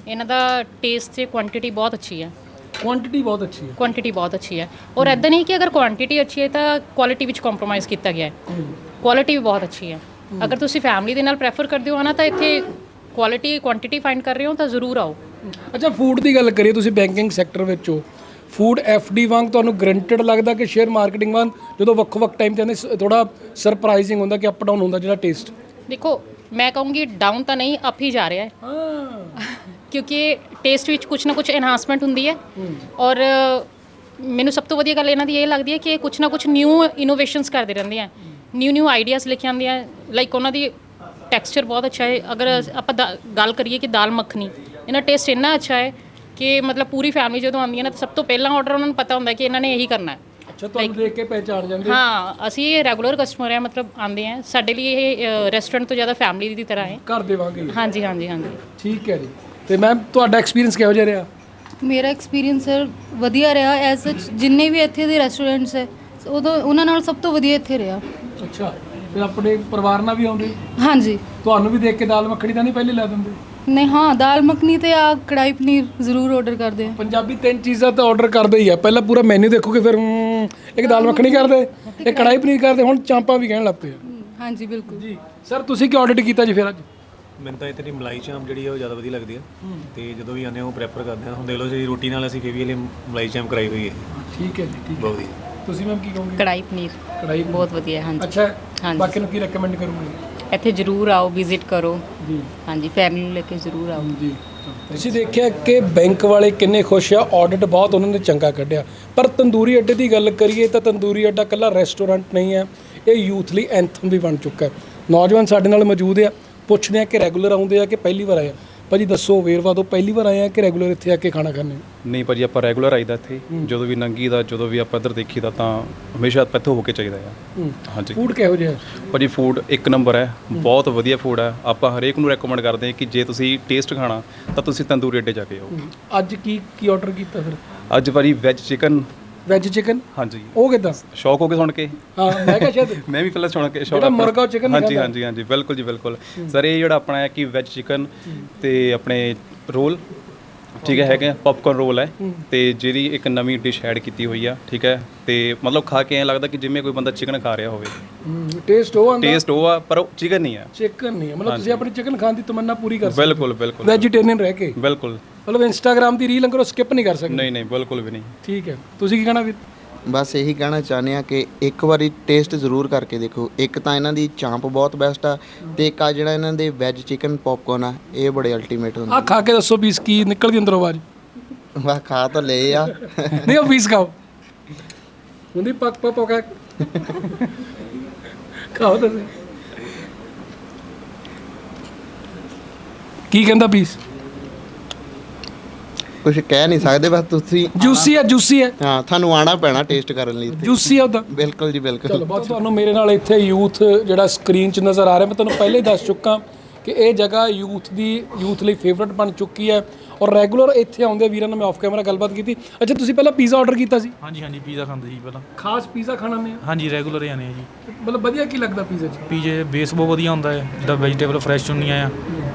ਇਹਨਾਂ ਦਾ ਟੇਸਟ ਤੇ ਕੁਆਂਟੀਟੀ ਬਹੁਤ ਅੱਛੀ ਹੈ। ਕੁਆਂਟੀਟੀ ਬਹੁਤ ਅੱਛੀ ਹੈ। ਕੁਆਂਟੀਟੀ ਬਹੁਤ ਅੱਛੀ ਹੈ। ਔਰ ਐਦਾਂ ਨਹੀਂ ਕਿ ਅਗਰ ਕੁਆਂਟੀਟੀ ਅੱਛੀ ਹੈ ਤਾਂ ਕੁਆਲਿਟੀ ਵਿੱਚ ਕੰਪਰੋਮਾਈਜ਼ ਕੀਤਾ ਗਿਆ ਹੈ। ਕੁਆਲਿਟੀ ਵੀ ਬਹੁਤ ਅੱਛੀ ਹੈ। ਅਗਰ ਤੁਸੀਂ ਫੈਮਿਲੀ ਦੇ ਨਾਲ ਪ੍ਰੈਫਰ ਕਰਦੇ ਹੋ ਨਾ ਤਾਂ ਇੱਥੇ ਕੁਆਲਿਟੀ ਕੁਆਂਟੀਟੀ ਫਾਈਂਡ ਕਰ ਰਹੇ ਹੋ ਤਾਂ ਜ਼ਰੂਰ ਆਓ। ਅੱਛਾ ਫੂਡ ਦੀ ਗੱਲ ਕਰੀਏ ਤੁਸੀਂ ਬੈਂਕਿੰਗ ਸੈਕਟਰ ਵਿੱਚ ਹੋ। ਫੂਡ ਡੀ ਵਾਂਗ ਤੁਹਾਨੂੰ ਗਰੰਟਡ ਲੱਗਦਾ ਕਿ ਸ਼ੇਅਰ ਮਾਰਕੀਟਿੰਗ ਵਾਂਗ ਜਦੋਂ ਵੱਖ-ਵੱਖ ਟਾਈਮ ਤੇ ਆਉਂਦੇ ਥੋੜਾ ਸਰਪ੍ਰਾਈਜ਼ਿੰਗ ਹੁੰਦਾ ਕਿ ਅਪ ਡਾਊਨ ਹੁੰਦਾ ਜਿਹੜਾ ਟੇਸਟ ਦੇਖੋ ਮੈਂ ਕਹੂੰਗੀ ਡਾਊਨ ਤਾਂ ਨਹੀਂ ਅਪ ਹੀ ਜਾ ਰਿਹਾ ਹੈ। ਹਾਂ। ਕਿਉਂਕਿ ਟੇਸਟ ਵਿੱਚ ਕੁਝ ਨਾ ਕੁਝ ਐਨਹਾਂਸਮੈਂਟ ਹੁੰਦੀ ਹੈ। ਔਰ ਮੈਨੂੰ ਸਭ ਤੋਂ ਵਧੀਆ ਗੱਲ ਇਹਨਾਂ ਦੀ ਇਹ ਲੱਗਦੀ ਹੈ ਕਿ ਇਹ ਕੁਝ ਨਾ ਕੁਝ ਨਿਊ ਇਨੋਵੇਸ਼ਨਸ ਕਰਦੇ ਰਹਿੰਦੇ ਆ। ਨਿਊ ਨਿਊ ਆਈਡੀਆਜ਼ ਲੈ ਕੇ ਆਉਂਦੇ ਆ ਲਾਈਕ ਉਹਨਾਂ ਦੀ ਟੈਕਸਚਰ ਬਹੁਤ ਅੱਛਾ ਹੈ। ਅਗਰ ਆਪਾਂ ਗੱਲ ਕਰੀਏ ਕਿ ਦਾਲ ਮੱਖਣੀ ਇਹਨਾਂ ਟੇਸਟ ਇੰਨਾ ਅੱਛਾ ਹੈ ਕਿ ਮਤਲਬ ਪੂਰੀ ਫੈਮਿਲੀ ਜਦੋਂ ਆਉਂਦੀ ਹੈ ਨਾ ਤਾਂ ਸਭ ਤੋਂ ਪਹਿਲਾਂ ਆਰਡਰ ਉਹਨਾਂ ਨੂੰ ਪਤਾ ਹੁੰਦਾ ਕਿ ਇਹਨਾਂ ਨੇ ਇਹੀ ਕਰਨਾ ਹੈ। ਅੱਛਾ ਤੁਹਾਨੂੰ ਦੇਖ ਕੇ ਪਹਿਚਾਨ ਜਾਂਦੇ ਹਾਂ ਅਸੀਂ ਇਹ ਰੈਗੂਲਰ ਕਸਟਮਰ ਆ ਮਤਲਬ ਆਉਂਦੇ ਆ। ਸਾਡੇ ਲਈ ਇਹ ਰੈਸਟੋਰੈਂਟ ਤੋਂ ਜ਼ਿਆਦਾ ਫੈਮਿਲੀ ਦੀ ਤਰ੍ਹਾਂ ਹੈ। ਘਰ ਦੇ ਵਾਂਗ ਹੀ। ਹਾਂਜੀ ਹਾਂਜੀ ਹਾਂਜੀ। ਠੀਕ ਹੈ ਜੀ। ਤੇ ਮੈਮ ਤੁਹਾਡਾ ਐਕਸਪੀਰੀਅੰਸ ਕਿਹੋ ਜਿਹਾ ਰਿਹਾ? ਮੇਰਾ ਐਕਸਪੀਰੀਅੰਸ ਸਰ ਵਧੀਆ ਰਿਹਾ ਐਜ਼ ਸੱਚ ਜਿੰਨੇ ਵੀ ਇੱਥੇ ਦੇ ਰੈਸਟੋਰੈਂਟਸ ਹੈ ਉਦੋਂ ਉਹਨਾਂ ਨਾਲ ਸਭ ਤੋਂ ਵਧੀਆ ਇੱਥੇ ਰਿਹਾ। ਅੱਛਾ ਫਿਰ ਆਪਣੇ ਪਰਿਵਾਰ ਨਾਲ ਵੀ ਆਉਂਦੇ? ਹਾਂਜੀ। ਤੁਹਾਨੂੰ ਵੀ ਦੇਖ ਕੇ ਦਾਲ ਮੱਖਣੀ ਤਾਂ ਨਹੀਂ ਪਹਿਲੇ ਲੈ ਦਿੰਦੇ? ਨਹੀਂ ਹਾਂ ਦਾਲ ਮੱਖਣੀ ਤੇ ਆ ਕੜਾਈ ਪਨੀਰ ਜ਼ਰੂਰ ਆਰਡਰ ਕਰਦੇ ਆ। ਪੰਜਾਬੀ ਤਿੰਨ ਚੀਜ਼ਾਂ ਤਾਂ ਆਰਡਰ ਕਰਦੇ ਹੀ ਆ। ਪਹਿਲਾਂ ਪੂਰਾ ਮੈਨੂ ਦੇਖੋਗੇ ਫਿਰ ਹਮ, ਇੱਕ ਦਾਲ ਮੱਖਣੀ ਕਰਦੇ ਇੱਕ ਕੜਾਈ ਪਨੀਰ ਕਰਦੇ ਹੁਣ ਚਾਂਪਾਂ ਵੀ ਕਹਿਣ ਲੱਗ ਪਏ ਆ। ਹਾਂਜੀ ਬਿਲਕੁਲ। ਜੀ। ਸਰ ਤੁਸੀਂ ਕੀ ਆਡਿਟ ਕੀਤਾ ਜੀ ਫਿਰ ਅੱਜ? ਮੈਨੂੰ ਤਾਂ ਇੱਥੇ ਦੀ ਮਲਾਈ ਚਾਂਪ ਜਿਹੜੀ ਹੈ ਉਹ ਜ਼ਿਆਦਾ ਵਧੀਆ ਲੱਗਦੀ ਹੈ। ਤੇ ਜਦੋਂ ਵੀ ਹਾਂ ਉਹ ਪ੍ਰੈਫਰ ਕਰਦੇ ਹਾਂ ਹੁਣ ਦੇਖ ਲਓ ਜੀ ਰੋਟੀ ਨਾਲ ਅਸੀਂ ਫੇਵੀ ਵਾਲੀ ਮਲਾਈ ਚਾਂਪ ਕਰਾਈ ਹੋਈ ਹੈ। ਠੀਕ ਹੈ ਜੀ ਠੀਕ ਬਹੁਤ ਵਧੀਆ। ਤੁਸੀਂ ਮੈਮ ਕੀ ਕਹੋਗੇ? ਕੜਾਈ ਪਨੀਰ। ਕੜਾਈ ਬਹੁਤ ਵਧੀਆ ਹਾਂਜੀ। ਅੱਛਾ? ਹਾਂਜੀ। ਬਾਕੀ ਨੂੰ ਕੀ ਰეკਮੈਂਡ ਕਰੋਗੇ? ਇੱਥੇ ਜ਼ਰੂਰ ਆਓ ਵਿਜ਼ਿਟ ਕਰੋ। ਜੀ। ਹਾਂਜੀ ਫੈਮਿਲੀ ਨੂੰ ਲੈ ਕੇ ਜ਼ਰੂਰ ਆਓ। ਜੀ। ਤੁਸੀਂ ਦੇਖਿਆ ਕਿ ਬੈਂਕ ਵਾਲੇ ਕਿੰਨੇ ਖੁਸ਼ ਆ ਆਡਿਟ ਬਹੁਤ ਉਹਨਾਂ ਨੇ ਚੰਗਾ ਕੱਢਿਆ। ਪਰ ਤੰਦੂਰੀ ਅੱਡੇ ਦੀ ਗੱਲ ਕਰੀਏ ਤਾਂ ਤੰਦੂਰੀ ਅੱਡਾ ਕੱਲਾ ਰੈਸਟੋਰੈਂਟ ਨਹੀਂ ਹੈ ਇਹ ਯੂਥ ਲਈ ਐਂਥਮ ਵੀ ਬਣ ਚੁੱਕਾ ਹੈ। ਨੌਜਵਾਨ ਸਾਡੇ ਨਾਲ ਮੌਜੂਦ ਆ। ਪੁੱਛਦੇ ਆ ਕਿ ਰੈਗੂਲਰ ਆਉਂਦੇ ਆ ਕਿ ਪਹਿਲੀ ਵਾਰ ਆਏ ਆ? ਭਾਜੀ ਦੱਸੋ ਵੇਰਵਾ ਤੋਂ ਪਹਿਲੀ ਵਾਰ ਆਏ ਆ ਕਿ ਰੈਗੂਲਰ ਇੱਥੇ ਆ ਕੇ ਖਾਣਾ ਖਾਣੇ ਨਹੀਂ ਭਾਜੀ ਆਪਾਂ ਰੈਗੂਲਰ ਆਈਦਾ ਇੱਥੇ। ਜਦੋਂ ਵੀ ਨੰਗੀ ਦਾ ਜਦੋਂ ਵੀ ਆਪਾਂ ਇੱਧਰ ਦੇਖੀਦਾ ਤਾਂ ਹਮੇਸ਼ਾ ਆਪਾਂ ਇੱਥੋਂ ਹੋ ਕੇ ਚਾਹੀਦਾ ਆ। ਹਾਂਜੀ। ਫੂਡ ਕਿਹੋ ਜਿਹਾ? ਭਾਜੀ ਫੂਡ ਇੱਕ ਨੰਬਰ ਹੈ। ਬਹੁਤ ਵਧੀਆ ਫੂਡ ਹੈ। ਆਪਾਂ ਹਰੇਕ ਨੂੰ ਰეკਮੈਂਡ ਕਰਦੇ ਹਾਂ ਕਿ ਜੇ ਤੁਸੀਂ ਟੇਸਟ ਖਾਣਾ ਤਾਂ ਤੁਸੀਂ ਤੰਦੂਰੀ ਅੱਡੇ ਜਾ ਕੇ ਆਓ। ਅੱਜ ਕੀ ਕੀ ਆਰਡਰ ਕੀਤਾ ਫਿਰ? ਅੱਜ ਭਾਜੀ ਵੈਜ ਚਿਕਨ ਵੈਜ ਚਿਕਨ ਹਾਂਜੀ। ਉਹ ਕਿਦਾਂ? ਸ਼ੌਕ ਹੋ ਕੇ ਸੁਣ ਕੇ। ਹਾਂ ਮੈਂ ਕਿਹਾ ਸ਼ਾਇਦ ਮੈਂ ਵੀ ਪਹਿਲਾਂ ਸੁਣ ਕੇ ਸ਼ੌਕ ਜਿਹੜਾ ਮੁਰਗਾ ਨਹੀਂ ਹਾਂਜੀ। ਹਾਂਜੀ ਹਾਂਜੀ ਬਿਲਕੁਲ ਜੀ ਬਿਲਕੁਲ। ਸਰ ਇਹ ਜਿਹੜਾ ਆਪਣਾ ਹੈ ਕਿ ਵੈਜ ਚਿਕਨ ਤੇ ਆਪਣੇ ਰੋਲ ਠੀਕ ਹੈ ਹੈਗੇ ਪੌਪਕਾਰਨ ਰੋਲ ਹੈ। ਤੇ ਜਿਹੜੀ ਇੱਕ ਨਵੀਂ ਡਿਸ਼ ਐਡ ਕੀਤੀ ਹੋਈ ਆ ਠੀਕ ਹੈ। ਤੇ ਮਤਲਬ ਖਾ ਕੇ ਐਂ ਲੱਗਦਾ ਕਿ ਜਿਵੇਂ ਕੋਈ ਬੰਦਾ ਚਿਕਨ ਖਾ ਰਿਹਾ ਹੋਵੇ। ਟੇਸਟ ਉਹ ਆਂਦਾ ਟੇਸਟ ਉਹ ਆ ਪਰ ਉਹ ਚਿਕਨ ਨਹੀਂ ਆ। ਚਿਕਨ ਨਹੀਂ ਹੈ ਮਤਲਬ ਤੁਸੀਂ ਆਪਣੀ ਚਿਕਨ ਖਾਣ ਦੀ ਤਮੰਨਾ ਪੂਰੀ ਕਰ ਸਕਦੇ ਬਿਲਕੁਲ ਬਿਲਕੁਲ। ਵੈਜੀਟੇਰੀਅਨ ਰਹਿ ਕੇ। ਬਿਲਕੁਲ। ਮਤਲਬ ਇੰਸਟਾਗ੍ਰam ਦੀ ਰੀਲ ਅੰਗਰੋਂ ਸਕਿਪ ਨਹੀਂ ਕਰ ਸਕਦੇ। ਨਹੀਂ ਨਹੀਂ ਬਿਲਕੁਲ ਵੀ ਨਹੀਂ। ਠੀਕ ਹੈ। ਤੁਸੀਂ ਕੀ ਕਹਿਣਾ ਵੀਰ? ਬਸ ਇਹੀ ਕਹਿਣਾ ਚਾਹੁੰਦੇ ਆ ਕਿ ਇੱਕ ਵਾਰੀ ਟੇਸਟ ਜ਼ਰੂਰ ਕਰਕੇ ਦੇਖੋ। ਇੱਕ ਤਾਂ ਇਹਨਾਂ ਦੀ ਚਾਂਪ ਬਹੁਤ ਬੈਸਟ ਆ ਤੇ ਇੱਕ ਆ ਜਿਹੜਾ ਇਹਨਾਂ ਦੇ ਵੈਜ ਚਿਕਨ ਪੌਪਕੌਰਨ ਆ ਇਹ ਬੜੇ ਅਲਟੀਮੇਟ ਆ। ਹੁੰਦੇ ਖਾ ਕੇ ਦੱਸੋ ਪੀਸ ਕੀ ਨਿਕਲਦੀ ਅੰਦਰੋਂ ਆਵਾਜ਼। ਵਾਹ ਖਾ ਤਾਂ ਲਏ ਆ। ਨਹੀਂ ਉਹ ਪੀਸ ਖਾਓ ਹੁੰਦੀ ਪੱਕ ਪੱਕ ਪੱਕ। ਖਾਓ ਤੁਸੀਂ ਕੀ ਕਹਿੰਦਾ ਪੀਸ? ਕੁਝ ਕਹਿ ਨਹੀਂ ਸਕਦੇ ਬਸ ਤੁਸੀਂ ਜੂਸੀ ਹੈ ਜੂਸੀ ਹੈ। ਹਾਂ ਤੁਹਾਨੂੰ ਆਣਾ ਪੈਣਾ ਟੇਸਟ ਕਰਨ ਲਈ ਇੱਥੇ। ਜੂਸੀ ਹੈ ਉਹਦਾ ਬਿਲਕੁਲ ਜੀ ਬਿਲਕੁਲ। ਚਲੋ ਬਹੁਤ ਤੁਹਾਨੂੰ ਮੇਰੇ ਨਾਲ ਇੱਥੇ ਯੂਥ ਜਿਹੜਾ ਸਕਰੀਨ 'ਚ ਨਜ਼ਰ ਆ ਰਿਹਾ ਮੈਂ ਤੁਹਾਨੂੰ ਪਹਿਲੇ ਹੀ ਦੱਸ ਚੁੱਕਾ ਕਿ ਇਹ ਜਗ੍ਹਾ ਯੂਥ ਦੀ ਯੂਥ ਲਈ ਫੇਵਰਟ ਬਣ ਚੁੱਕੀ ਹੈ ਔਰ ਰੈਗੂਲਰ ਇੱਥੇ ਆਉਂਦੇ ਵੀਰਾਂ ਨਾਲ ਮੈਂ ਆਫ ਕੈਮਰਾ ਗੱਲਬਾਤ ਕੀਤੀ। ਅੱਛਾ ਤੁਸੀਂ ਪਹਿਲਾਂ ਪੀਜ਼ਾ ਆਰਡਰ ਕੀਤਾ ਸੀ? ਹਾਂਜੀ ਹਾਂਜੀ ਪੀਜ਼ਾ ਖਾਂਦੇ ਜੀ ਪਹਿਲਾਂ। ਖਾਸ ਪੀਜ਼ਾ ਖਾਣਾ ਨੇ ਹਾਂਜੀ ਰੈਗੂਲਰ ਹੀ ਆਨੇ ਆ ਜੀ। ਮਤਲਬ ਵਧੀਆ ਕੀ ਲੱਗਦਾ ਪੀਜ਼ਾ 'ਚ? ਪੀਜ਼ੇ ਬੇਸ ਬਹੁਤ ਵਧੀਆ ਹੁੰਦਾ ਹੈ ਜਿੱਦਾਂ ਵੈਜੀਟੇਬਲ ਫਰੈਸ਼ ਹੁੰਦੀਆਂ ਆ।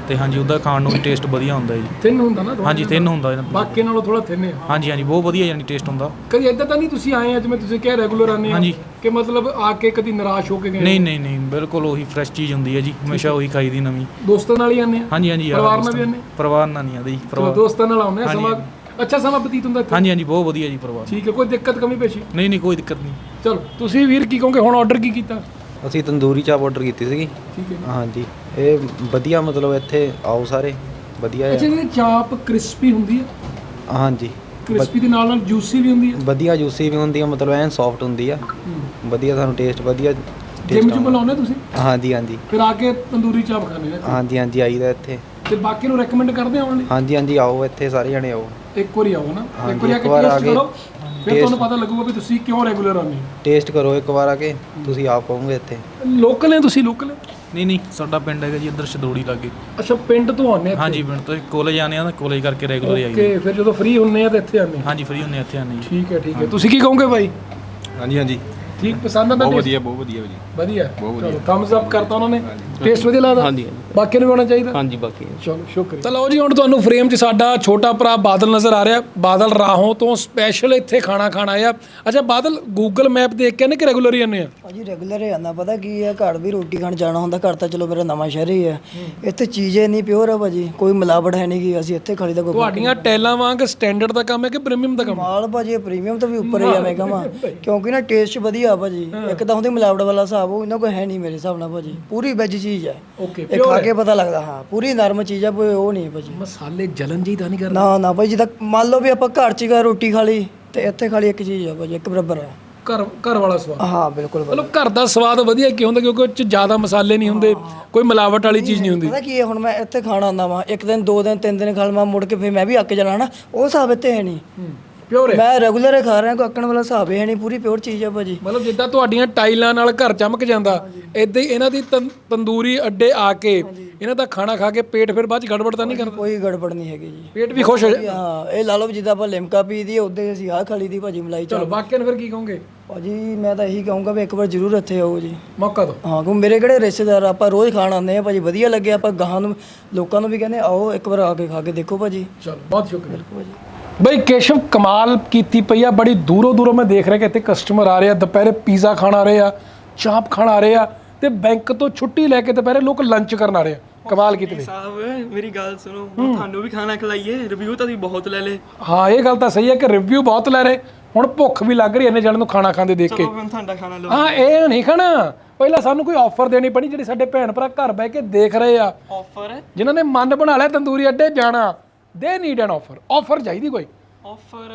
ਤੇ ਹਾਂਜੀ ਉਹਦਾ ਖਾਣ ਨੂੰ ਵੀ ਟੇਸਟ ਵਧੀਆ ਹੁੰਦਾ ਜੀ। ਥਿਨ ਹੁੰਦਾ ਨਾ ਥੋੜ੍ਹਾ ਹਾਂਜੀ ਤਿੰਨ ਹੁੰਦਾ ਇਹਨਾਂ। ਬਾਕੀ ਨਾਲੋਂ ਥੋੜਾ ਥਿਨ ਹੈ ਹਾਂਜੀ ਹਾਂਜੀ ਬਹੁਤ ਵਧੀਆ ਯਾਨੀ ਟੇਸਟ ਹੁੰਦਾ। ਕਦੀ ਇਦਾਂ ਤਾਂ ਨਹੀਂ ਤੁਸੀਂ ਆਏ ਆ ਜਿਵੇਂ ਤੁਸੀਂ ਕਿਹਾ ਰੈਗੂਲਰ ਆਨੇ ਆ ਹਾਂਜੀ। ਕਿ ਮਤਲਬ ਆ ਕੇ ਕਦੀ ਨਿਰਾਸ਼ ਹੋ ਕੇ ਗਏ ਨਹੀਂ ਨਹੀਂ ਨਹੀਂ ਬਿਲਕੁਲ ਉਹੀ ਫਰੈਸ਼ ਚੀਜ਼ ਹੁੰਦੀ ਹੈ ਜੀ ਹਮੇਸ਼ਾ ਉਹੀ ਖਾਈਦੀ ਨਵੀਂ। ਦੋਸਤਾਂ ਨਾਲ ਹੀ ਆਨੇ ਆ? ਹਾਂਜੀ ਹਾਂਜੀ ਯਾਰ ਪਰਿਵਾਰ ਨਾਲ ਦੋਸਤਾਂ- ਵੀ ਆਉਂਦੇ? ਪਰਿਵਾਰ ਨਾਲ ਨਹੀਂ ਆਉਂਦੇ ਜੀ ਚਲੋ ਪਰਿਵਾਰ। ਦੋਸਤਾਂ ਨਾਲ ਆਉਂਦੇ ਆ ਹਾਂਜੀ, ਸਮਾਂ ਅੱਛਾ ਸਮਾਂ ਬਤੀਤ ਹੁੰਦਾ ਇੱਥੇ? ਹਾਂਜੀ ਹਾਂਜੀ ਬਹੁਤ ਵਧੀਆ ਜੀ ਪਰਿਵਾਰ। ਠੀਕ ਹੈ ਕੋਈ ਦਿੱਕਤ ਕਮੀ ਪੇਸ਼ੀ? ਨਹੀਂ ਨਹੀਂ ਕੋਈ ਦਿੱਕਤ ਨਹੀਂ। ਚਲੋ ਤੁਸੀਂ ਵੀਰ ਕੀ ਕਹੋਗੇ ਹੁਣ ਆਰਡਰ ਕੀ ਕੀਤਾ? ਅਸੀਂ ਤੰਦੂਰੀ ਚਾਪ ਆਰਡਰ ਕੀਤੀ ਸੀਗੀ। ਠੀਕ ਹੈ ਹਾਂਜੀ। ਇਹ ਵਧੀਆ ਮਤਲਬ ਇੱਥੇ ਆਓ ਸਾਰੇ ਵਧੀਆ ਅੱਛਾ ਹੈ ਇਹ ਚਾਪ ਕ੍ਰਿਸਪੀ ਹੁੰਦੀ ਹੈ ਹਾਂਜੀ। ਕ੍ਰਿਸਪੀ ਦੇ ਨਾਲ ਨਾਲ ਜੂਸੀ ਵੀ ਹੁੰਦੀ ਹੈ ਵਧੀਆ ਜੂਸੀ ਵੀ ਹੁੰਦੀ ਆ ਮਤਲਬ ਐਨ ਸੌਫਟ ਹੁੰਦੀ ਆ। ਵਧੀਆ ਤੁਹਾਨੂੰ ਟੇਸਟ ਵਧੀਆ ਜਿਮ ਜੁਮ ਲਾਉਂਦੇ ਤੁਸੀਂ? ਹਾਂਜੀ ਹਾਂਜੀ। ਫਿਰ ਆ ਕੇ ਤੰਦੂਰੀ ਚਾਪ ਖਾਣੇ ਆ ਹਾਂਜੀ ਹਾਂਜੀ ਆਈਦਾ ਇੱਥੇ। ਤੇ ਬਾਕੀ ਨੂੰ ਰეკਮੈਂਡ ਕਰਦੇ ਆਉਣ ਲਈ ਹਾਂਜੀ ਹਾਂਜੀ ਆਓ ਇੱਥੇ ਸਾਰੇ ਜਣੇ ਆਓ। ਇੱਕ ਵਾਰੀ ਆਓ ਨਾ ਹਾਂਜੀ, ਇੱਕ ਵਾਰੀ ਆ ਇੱਕ ਕੇ ਵਾਰ ਆ ਟੇਸਟ ਕੇ ਕਰੋ। ਫਿਰ taste- ਤੁਹਾਨੂੰ ਪਤਾ ਲੱਗੂਗਾ ਵੀ ਤੁਸੀਂ ਕਿਉਂ ਰੈਗੂਲਰ ਆਉਂਦੇ ਹੋ। ਟੇਸਟ ਕਰੋ ਇੱਕ ਵਾਰ ਆ ਕੇ ਤੁਸੀਂ ਆਪ ਕਹੋਗੇ ਇੱਥੇ। ਲੋਕਲ ਹੈ ਤੁਸੀਂ ਲੋਕਲ? ਹੈ ਨਹੀਂ ਨਹੀਂ ਸਾਡਾ ਪਿੰਡ ਹੈਗਾ ਜੀ ਇੱਧਰ ਸ਼ਦੋੜੀ ਲਾਗੇ। ਅੱਛਾ ਪਿੰਡ ਤੋਂ ਆਉਂਦੇ ਆ ਹਾਂਜੀ ਪਿੰਡ ਤੋਂ ਕਾਲਜ ਆਨੇ ਆ ਤਾਂ ਕਾਲਜ ਕਰਕੇ ਰੈਗੂਲਰ ਹੀ ਆਈਦਾ ਓਕੇ ਫਿਰ ਜਦੋਂ ਫ੍ਰੀ ਹੁੰਨੇ ਆ ਤਾਂ ਇੱਥੇ ਆਉਂਦੇ ਆ? ਹਾਂਜੀ ਫ੍ਰੀ ਹੁੰਦੇ ਆ ਇੱਥੇ ਆਨੇ ਜੀ। ਠੀਕ ਹੈ ਠੀਕ ਹੈ। ਤੁਸੀਂ ਕੀ ਕਹੋਗੇ ਭਾਈ ਹਾਂਜੀ ਹਾਂਜੀ। ਠੀਕ ਪਸੰਦ ਆਂਦਾ ਬਹੁਤ? ਵਧੀਆ ਬਹੁਤ ਵਧੀਆ ਜੀ ਵਧੀਆ। ਬਹੁਤ ਚਲੋ ਥੰਬਸ ਅਪ ਕਰਤਾ ਉਹਨਾਂ ਨੇ। ਟੇਸਟ ਵਧੀਆ ਲੱਗਦਾ? ਹਾਂਜੀ ਬਾਕੀ ਨੂੰ ਵੀ ਹੋਣਾ ਚਾਹੀਦਾ? ਹਾਂਜੀ ਬਾਕੀ ਚਲੋ ਸ਼ੁਕਰੀਆ। ਤਾਂ ਲਓ ਜੀ ਹੁਣ ਤੁਹਾਨੂੰ ਫਰੇਮ 'ਚ ਸਾਡਾ ਛੋਟਾ ਭਰਾ ਬਾਦਲ ਨਜ਼ਰ ਆ ਰਿਹਾ। ਬਾਦਲ ਰਾਹੋਂ ਤੋਂ ਸਪੈਸ਼ਲ ਇੱਥੇ ਖਾਣਾ ਖਾਣ ਆਇਆ। ਅੱਛਾ ਬਾਦਲ ਗੂਗਲ ਮੈਪ ਦੇਖ ਕੇ ਨੇ ਕਿ ਰੈਗੂਲਰ ਹੀ ਆਉਂਦੇ ਆ? ਭਾਜੀ ਰੈਗੂਲਰ ਹੀ ਆਉਂਦਾ। ਪਤਾ ਕੀ ਹੈ ਘਰ ਵੀ ਰੋਟੀ ਖਾਣ ਜਾਣਾ ਹੁੰਦਾ। ਘਰ ਤਾਂ ਚਲੋ ਮੇਰਾ ਨਵਾਂ ਸ਼ਹਿਰ ਹੀ ਹੈ। ਇੱਥੇ ਚੀਜ਼ੇ ਨਹੀਂ ਪਿਓਰ ਹੈ ਭਾਜੀ। ਕੋਈ ਮਿਲਾਵਟ ਹੈ ਨਹੀਂ ਗੀ। ਅਸੀਂ ਇੱਥੇ ਖੜੀ ਦਾ ਕੋਈ ਤੁਹਾਡੀਆਂ ਟੈਲਾਂ ਵਾਂਗ ਸਟੈਂਡਰਡ ਦਾ ਕੰਮ ਹੈ ਕਿ ਪ੍ਰੀਮੀਅਮ ਦਾ ਕੰਮ ਮਾਲ ਭਾਜੀ ਪ੍ਰੀਮੀਅਮ ਤੋਂ ਵੀ ਉੱਪਰ ਹੀ ਆ ਮੈਂ ਕਹਾਂ। ਕਿਉਂਕਿ ਨਾ ਟੇਸਟ ਵਧੀਆ ਭਾਜੀ। ਇੱਕ ਤਾਂ ਹੁੰਦੀ ਮਿਲਾਵਟ ਵਾਲਾ ਹਿਸਾਬ ਉਹ ਇਹਨਾਂ ਕੋਈ ਹੈ ਨਹੀਂ ਮੇਰੇ ਹਿਸਾਬ ਨਾਲ ਭਾਜੀ। ਪੂਰੀ ਵੈਜ ਚੀਜ਼ ਹੈ ਓਕੇ ਇਹ ਖਾ ਕੇ ਪਤਾ ਲੱਗਦਾ ਹਾਂ ਪੂਰੀ ਨਰਮ ਚੀਜ਼ ਹੈ ਕੋਈ ਉਹ ਨਹੀਂ ਹੈ ਭਾਜੀ। ਮਸਾਲੇ ਜਲਨ ਜੀ ਤਾਂ ਨਹੀਂ ਕਰਦੇ? ਨਾ ਨਾ ਭਾਈ ਜਿੱਦਾਂ ਮੰਨ ਲਓ ਵੀ ਆਪਾਂ ਘਰ 'ਚ ਹੀ ਗਾ ਰੋਟੀ ਖਾ ਲਈ ਤੇ ਇੱਥੇ ਖਾ ਲਈ ਇੱਕ ਚੀਜ਼ ਹੈ ਭਾਜੀ ਇੱਕ ਬਰਾਬਰ ਹੈ ਘਰ ਘਰ ਵਾਲਾ ਸਵਾਦ। ਹਾਂ ਬਿਲਕੁਲ ਭਾਜੀ। ਮਤਲਬ ਘਰ ਦਾ ਸਵਾਦ ਵਧੀਆ ਕਿਉਂ ਹੁੰਦਾ? ਕਿਉਂਕਿ ਉਹ ਚ ਜ਼ਿਆਦਾ ਮਸਾਲੇ ਨਹੀਂ ਹੁੰਦੇ ਕੋਈ ਮਿਲਾਵਟ ਵਾਲੀ ਚੀਜ਼ ਨਹੀਂ ਹੁੰਦੀ। ਪਤਾ ਕੀ ਹੈ ਹੁਣ ਮੈਂ ਇੱਥੇ ਖਾਣਾ ਆਉਂਦਾ ਵਾਂ ਇੱਕ ਦਿਨ ਦੋ ਦਿਨ ਤਿੰਨ ਦਿਨ ਖਾ ਲਵਾਂ ਮੁੜ ਕੇ ਫਿਰ ਮੈਂ ਵੀ ਅੱਕ ਜਾਣਾ ਨਾ ਉਹ ਹਿਸਾਬ ਇੱਥੇ ਹੈ ਨਹੀਂ। ਪਿਓਰ ਹੈ? ਮੈਂ ਰੈਗੂਲਰ ਖਾ ਰਿਹਾ ਕੋਈ ਅੱਕਣ ਵਾਲਾ ਹਿਸਾਬ ਹੀ ਨਹੀਂ ਪੂਰੀ ਪਿਓਰ ਚੀਜ਼ ਹੈ ਭਾਜੀ। ਮਤਲਬ ਜਿੱਦਾਂ ਤੁਹਾਡੀਆਂ ਟਾਈਲਾਂ ਨਾਲ ਘਰ ਚਮਕ ਜਾਂਦਾ ਇਦਾਂ ਹੀ ਇਹਨਾਂ ਦੀ ਤੰ- ਤੰਦੂਰੀ ਅੱਡੇ ਆ ਕੇ ਇਹਨਾਂ ਦਾ ਖਾਣਾ ਖਾ ਕੇ ਪੇਟ ਫਿਰ ਬਾਅਦ ਚ ਗੜਬੜ ਤਾਂ ਨਹੀਂ ਕਰਦਾ? ਕੋਈ ਗੜਬੜ ਨਹੀਂ ਹੈਗੀ ਜੀ। ਪੇਟ ਵੀ ਖੁਸ਼ ਹੋ ਜਾ ਹਾਂ ਇਹ ਲਾ ਲਓ ਵੀ ਜਿੱਦਾਂ ਆਪਾਂ ਲਿਮਕਾ ਪੀ ਦੀ ਉਹਦੇ ਅਸੀਂ ਆਹ ਖਾਲੀ ਦੀ ਭਾਜੀ ਮਲਾਈ ਚਲੋ ਬਾਕੀਆਂ ਨੂੰ ਫਿਰ ਕੀ ਕਹੋਗੇ? ਭਾਜੀ ਮੈਂ ਤਾਂ ਇਹੀ ਕਹੂੰਗਾ ਵੀ ਇੱਕ ਵਾਰ ਜ਼ਰੂਰ ਇੱਥੇ ਆਓ ਜੀ। ਮੌਕਾ ਦਿਓ। ਹਾਂ ਕਿਉਂ ਮੇਰੇ ਕਿਹੜੇ ਰਿਸ਼ਤੇਦਾਰ ਆ, ਆਪਾਂ ਰੋਜ਼ ਖਾਣ ਆਉਂਦੇ ਆ ਭਾਜੀ ਵਧੀਆ ਲੱਗੇ ਆਪਾਂ ਗਾਹਾਂ ਨੂੰ ਲੋਕਾਂ ਨੂੰ ਵੀ ਕਹਿੰਦੇ ਆਓ ਇੱਕ ਵਾਰ ਆ ਕੇ ਖਾ ਕੇ ਦੇਖੋ ਭਾਜੀ। ਚਲੋ ਬਹੁਤ ਸ਼ੁਕਰੀਆ। ਬਈ ਕੇਸ਼ਵ ਕਮਾਲ ਕੀਤੀ ਪਈ ਆ ਬੜੀ ਦੂਰੋਂ ਦੂਰੋਂ ਮੈਂ ਦੇਖ ਰਿਹਾ ਕਿ ਇੱਥੇ ਕਸਟਮਰ ਆ ਰਹੇ ਆ ਦੁਪਹਿਰੇ ਪੀਜ਼ਾ ਖਾਣ ਆ ਰਹੇ ਆ ਚਾਪ ਖਾਣ ਆ ਰਹੇ ਆ ਤੇ ਬੈਂਕ ਤੋਂ ਛੁੱਟੀ ਲੈ ਕੇ ਦੁਪਹਿਰੇ ਲੋਕ ਲੰਚ ਕਰਨ ਆ ਰਹੇ ਆ। ਕਮਾਲ ਕੀਤੀ ਪਈ। ਸਾਹਿਬ ਮੇਰੀ ਗੱਲ ਸੁਣੋ ਤੁਹਾਨੂੰ ਵੀ ਖਾਣਾ ਖਿਲਾਈਏ ਰਿਵਿਊ ਤਾਂ ਤੁਸੀਂ ਬਹੁਤ ਲੈ ਲੇ ਹਾਂ ਇਹ ਗੱਲ ਤਾਂ ਸਹੀ ਹੈ ਕਿ ਰਿਵਿਊ ਬਹੁਤ ਲੈ ਰਹੇ ਹੁਣ ਭੁੱਖ ਵੀ ਲੱਗ ਰਹੀ ਐ ਇੰਨੇ ਜਣਨ ਨੂੰ ਖਾਣਾ ਖਾਂਦੇ ਦੇਖ ਕੇ। ਚਲੋ ਹੁਣ ਤੁਹਾਡਾ ਖਾਣਾ ਲਓ। ਹਾਂ ਇਹ ਨਹੀਂ ਖਾਣਾ। ਪਹਿਲਾਂ ਸਾਨੂੰ ਕੋਈ ਆਫਰ ਦੇਣੀ ਪਣੀ ਜਿਹੜੇ ਸਾਡੇ ਭੈਣ ਭਰਾ ਘਰ ਬਹਿ ਕੇ ਦੇਖ ਰਹੇ ਆ। ਆਫਰ ਜਿਨ੍ਹਾਂ ਨੇ ਮਨ ਬਣਾ ਲਿਆ ਤੰਦੂਰੀ ਅੱਡੇ ਜਾਣਾ। ਦੇ ਨੀਡ ਐਨ ਆਫਰ ਆਫਰ ਚਾਹੀਦੀ ਕੋਈ? ਆਫਰ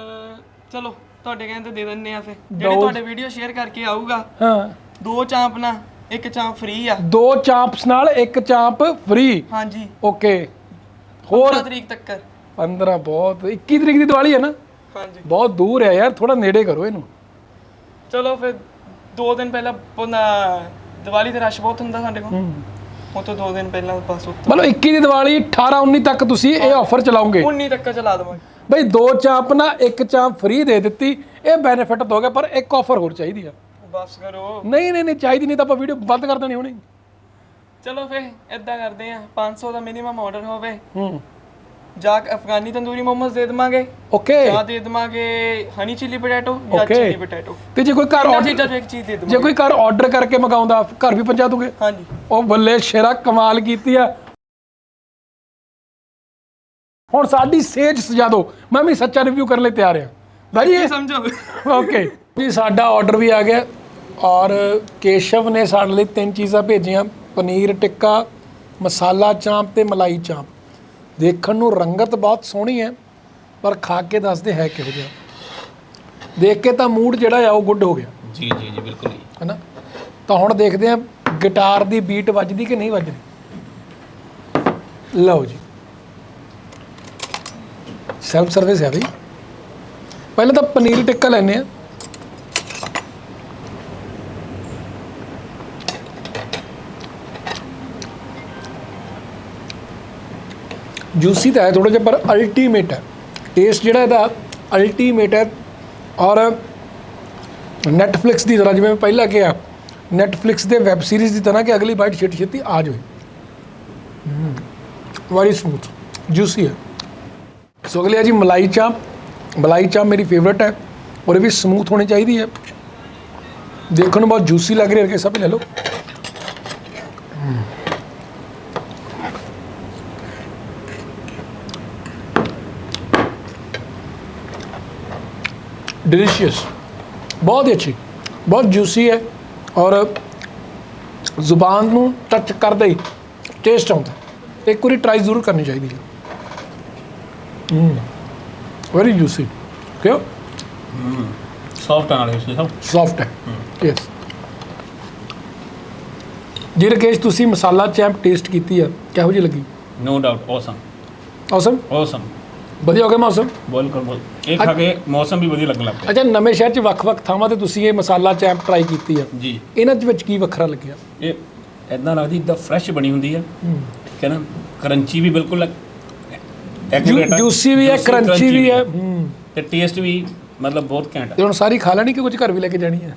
ਚਲੋ ਤੁਹਾਡੇ ਕਹਿੰਦੇ ਦੇ ਦਿੰਨੇ ਆ ਫੇ ਜਿਹੜੇ ਤੁਹਾਡੇ ਵੀਡੀਓ ਸ਼ੇਅਰ ਕਰਕੇ ਆਊਗਾ ਹਾਂ। ਦੋ ਚਾਂਪ ਨਾ ਇੱਕ ਚਾਂਪ ਫ੍ਰੀ ਆ। ਦੋ ਚਾਂਪਸ ਨਾਲ ਇੱਕ ਚਾਂਪ ਫ੍ਰੀ ਹਾਂਜੀ। ਓਕੇ ਹੋਰ? 15 ਤਰੀਕ ਤੱਕ 15 ਬਹੁਤ। 21 ਤਰੀਕ ਦੀ ਦੀਵਾਲੀ ਹੈ ਨਾ? ਹਾਂਜੀ। ਬਹੁਤ ਦੂਰ ਹੈ ਯਾਰ ਥੋੜਾ ਨੇੜੇ ਕਰੋ ਇਹਨੂੰ। ਚਲੋ ਫਿਰ ਦੋ ਦਿਨ ਪਹਿਲਾਂ ਪੁਨਾ ਦੀਵਾਲੀ ਤੇ ਰਸ਼ ਬਹੁਤ ਹੁੰਦਾ ਸਾਡੇ ਕੋਲ। ਉਹ ਤੋਂ ਦੋ ਦਿਨ ਪਹਿਲਾਂ ਬਸ ਉੱਤੋਂ ਮਤਲਬ 21 ਦੀ ਦੀਵਾਲੀ 18 19 ਤੱਕ ਤੁਸੀਂ ਇਹ ਆਫਰ ਚਲਾਉਂਗੇ 19 ਤੱਕ ਚਲਾ ਦਵਾਂਗੇ। ਬਈ ਦੋ ਚਾਂਪ ਨਾ ਇੱਕ ਚਾਂਪ ਫ੍ਰੀ ਦੇ ਦਿੱਤੀ ਇਹ ਬੈਨੀਫਿਟ ਹੋ ਗਿਆ ਪਰ ਇੱਕ ਆਫਰ ਹੋਰ ਚਾਹੀਦੀ ਆ। ਬਸ ਕਰੋ। ਨਹੀਂ ਨਹੀਂ ਨਹੀਂ ਚਾਹੀਦੀ ਨਹੀਂ ਤਾਂ ਆਪਾਂ ਵੀਡੀਓ ਬੰਦ ਕਰ ਦੇਣੀ ਹੁਣੇ। ਚਲੋ ਫੇ ਇਦਾਂ ਕਰਦੇ ਆ 500 ਦਾ ਮਿਨੀਮਮ ਆਰਡਰ ਹੋਵੇ। ਹੂੰ। ਜਾਂ ਅਫਗਾਨੀ ਤੰਦੂਰੀ ਮੋਮੋਸ ਦੇ ਦੇਵਾਂਗੇ। ਓਕੇ ਜਾਂ ਦੇ ਦੇਵਾਂਗੇ ਹਨੀ ਚਿੱਲੀ ਪੋਟੈਟੋ ਜਾਂ Okay. Chilli potato. ਤੇ ਜੇ ਕੋਈ ਘਰ ਇਹਨਾਂ ਆਰਡਰ ਚੀਜ਼ਾਂ ਚੋਂ ਇੱਕ ਚੀਜ਼ ਦੇ ਜੇ ਦੇਵਾਂਗੇ ਕੋਈ ਘਰ ਆਰਡਰ ਕਰਕੇ ਮੰਗਾਉਂਦਾ ਘਰ ਵੀ ਪਹੁੰਚਾ ਦੋਗੇ। ਹਾਂਜੀ। ਉਹ ਬੱਲੇ ਸ਼ੇਰਾ ਕਮਾਲ ਕੀਤੀ ਆ। ਹੁਣ ਸਾਡੀ ਸੇਜ ਸਜਾ ਦਿਓ। ਮੈਂ ਵੀ ਸੱਚਾ ਰਿਵਿਊ ਕਰਨ ਲਈ ਤਿਆਰ ਹਾਂ। ਭਾਜੀ ਇਹ ਸਮਝੋ। ਓਕੇ ਜੀ ਸਾਡਾ ਆਰਡਰ ਵੀ ਆ ਗਿਆ। ਔਰ ਕੇਸ਼ਵ ਨੇ ਸਾਡੇ ਲਈ ਤਿੰਨ ਚੀਜ਼ਾਂ ਭੇਜੀਆਂ। ਪਨੀਰ ਟਿੱਕਾ ਮਸਾਲਾ ਚਾਂਪ ਤੇ ਮਲਾਈ ਚਾਂਪ। ਦੇਖਣ ਨੂੰ ਰੰਗਤ ਬਹੁਤ ਸੋਹਣੀ ਹੈ ਪਰ ਖਾ ਕੇ ਦੱਸਦੇ ਹੈ ਕਿਹੋ ਜਿਹਾ। ਦੇਖ ਕੇ ਤਾਂ ਮੂਡ ਜਿਹੜਾ ਆ ਉਹ ਗੁੱਡ ਹੋ ਗਿਆ। ਜੀ ਜੀ ਜੀ ਬਿਲਕੁਲ ਜੀ। ਹੈਨਾ? ਤਾਂ ਹੁਣ ਦੇਖਦੇ ਆ ਗਿਟਾਰ ਦੀ ਬੀਟ ਵੱਜਦੀ ਕਿ ਨਹੀਂ ਵੱਜਦੀ। ਲਓ ਜੀ। ਸੈਲਫ ਸਰਵਿਸ ਹੈ ਬਈ। ਪਹਿਲਾਂ ਤਾਂ ਪਨੀਰ ਟਿੱਕਾ ਲੈਣੇ ਆ ਜੂਸੀ ਤਾਂ ਹੈ ਥੋੜਾ ਜਿਹਾ, ਪਰ ਅਲਟੀਮੇਟ ਹੈ। ਟੇਸਟ ਜਿਹੜਾ ਇਹਦਾ ਅਲਟੀਮੇਟ ਹੈ। ਔਰ ਨੈਟਫਲਿਕਸ ਦੀ ਤਰ੍ਹਾਂ, ਜਿਵੇਂ ਮੈਂ ਪਹਿਲਾਂ ਕਿਹਾ ਨੈਟਫਲਿਕਸ ਦੇ ਵੈਬ ਸੀਰੀਜ਼ ਦੀ ਤਰ੍ਹਾਂ ਕਿ ਅਗਲੀ ਬਾਈਟ ਛੇਤੀ ਛੇਤੀ ਆ ਜਾਵੇ। ਵੈਰੀ ਸਮੂਥ ਜੂਸੀ ਹੈ। ਸੋ ਅਗਲੇ ਆ ਜੀ, ਮਲਾਈ ਚਾਂਪ ਮਲਾਈ ਚਾਂਪ ਮੇਰੀ ਫੇਵਰਟ ਹੈ, ਔਰ ਇਹ ਵੀ ਸਮੂਥ ਹੋਣੀ ਚਾਹੀਦੀ ਹੈ। ਦੇਖਣ ਨੂੰ ਬਹੁਤ ਜੂਸੀ ਲੱਗ ਰਹੀ ਹੈ ਕਿ ਸਭ ਲੈ ਲਓ। डिलीशियस ਬਹੁਤ ਹੀ ਅੱਛੀ ਬਹੁਤ ਜੂਸੀ ਹੈ ਔਰ ਜ਼ੁਬਾਨ ਨੂੰ ਟੱਚ ਕਰਦਾ ਹੀ ਟੇਸਟ ਆਉਂਦਾ ਇੱਕ ਵਾਰੀ ਟਰਾਈ ਜ਼ਰੂਰ ਕਰਨੀ ਚਾਹੀਦੀ ਹੈ ਹੂੰ ਵੈਰੀ ਜੂਸੀ ਕਿਉਂ ਸੌਫਟ ਨਾਲ ਇਸ ਸਭ ਸੌਫਟ ਹੈ ਯੈਸ ਜੀ ਰਕੇਸ਼ ਤੁਸੀਂ ਮਸਾਲਾ ਚੈਂਪ ਟੇਸਟ ਕੀਤੀ ਆ ਕਿਹੋ ਜਿਹੀ ਲੱਗੀ no doubt awesome awesome awesome ਵਧੀਆ ਹੋ ਗਿਆ ਮੌਸਮ? ਬਿਲਕੁਲ ਬਿਲਕੁਲ। ਇਹ ਖਾ ਕੇ ਮੌਸਮ ਵੀ ਵਧੀਆ ਲੱਗਣ ਲੱਗ ਪਿਆ। ਅੱਛਾ ਨਵੇਂ ਸ਼ਹਿਰ 'ਚ ਵੱਖ-ਵੱਖ ਥਾਵਾਂ ਤੇ ਤੁਸੀਂ ਇਹ ਮਸਾਲਾ ਚੈਂਪ ਟਰਾਈ ਕੀਤੀ ਆ। ਜੀ। ਇਹਨਾਂ ਦੇ ਵਿੱਚ ਕੀ ਵੱਖਰਾ ਲੱਗਿਆ? ਇਹ ਇਦਾਂ ਲੱਗਦੀ ਇਦਾਂ ਫਰੈਸ਼ ਬਣੀ ਹੁੰਦੀ ਆ। ਠੀਕ ਹੈ ਨਾ? ਕਰੰਚੀ ਵੀ ਬਿਲਕੁਲ। ਜੂਸੀ ਵੀ ਹੈ ਕਰੰਚੀ ਵੀ ਹੈ। ਤੇ ਟੇਸਟ ਵੀ ਮਤਲਬ ਬਹੁਤ ਘੈਂਟ ਤੇ ਹੁਣ ਸਾਰੀ ਖਾ ਲੈਣੀ ਕਿ ਕੁਝ ਘਰ ਵੀ ਲੈ ਕੇ ਜਾਣੀ ਹੈ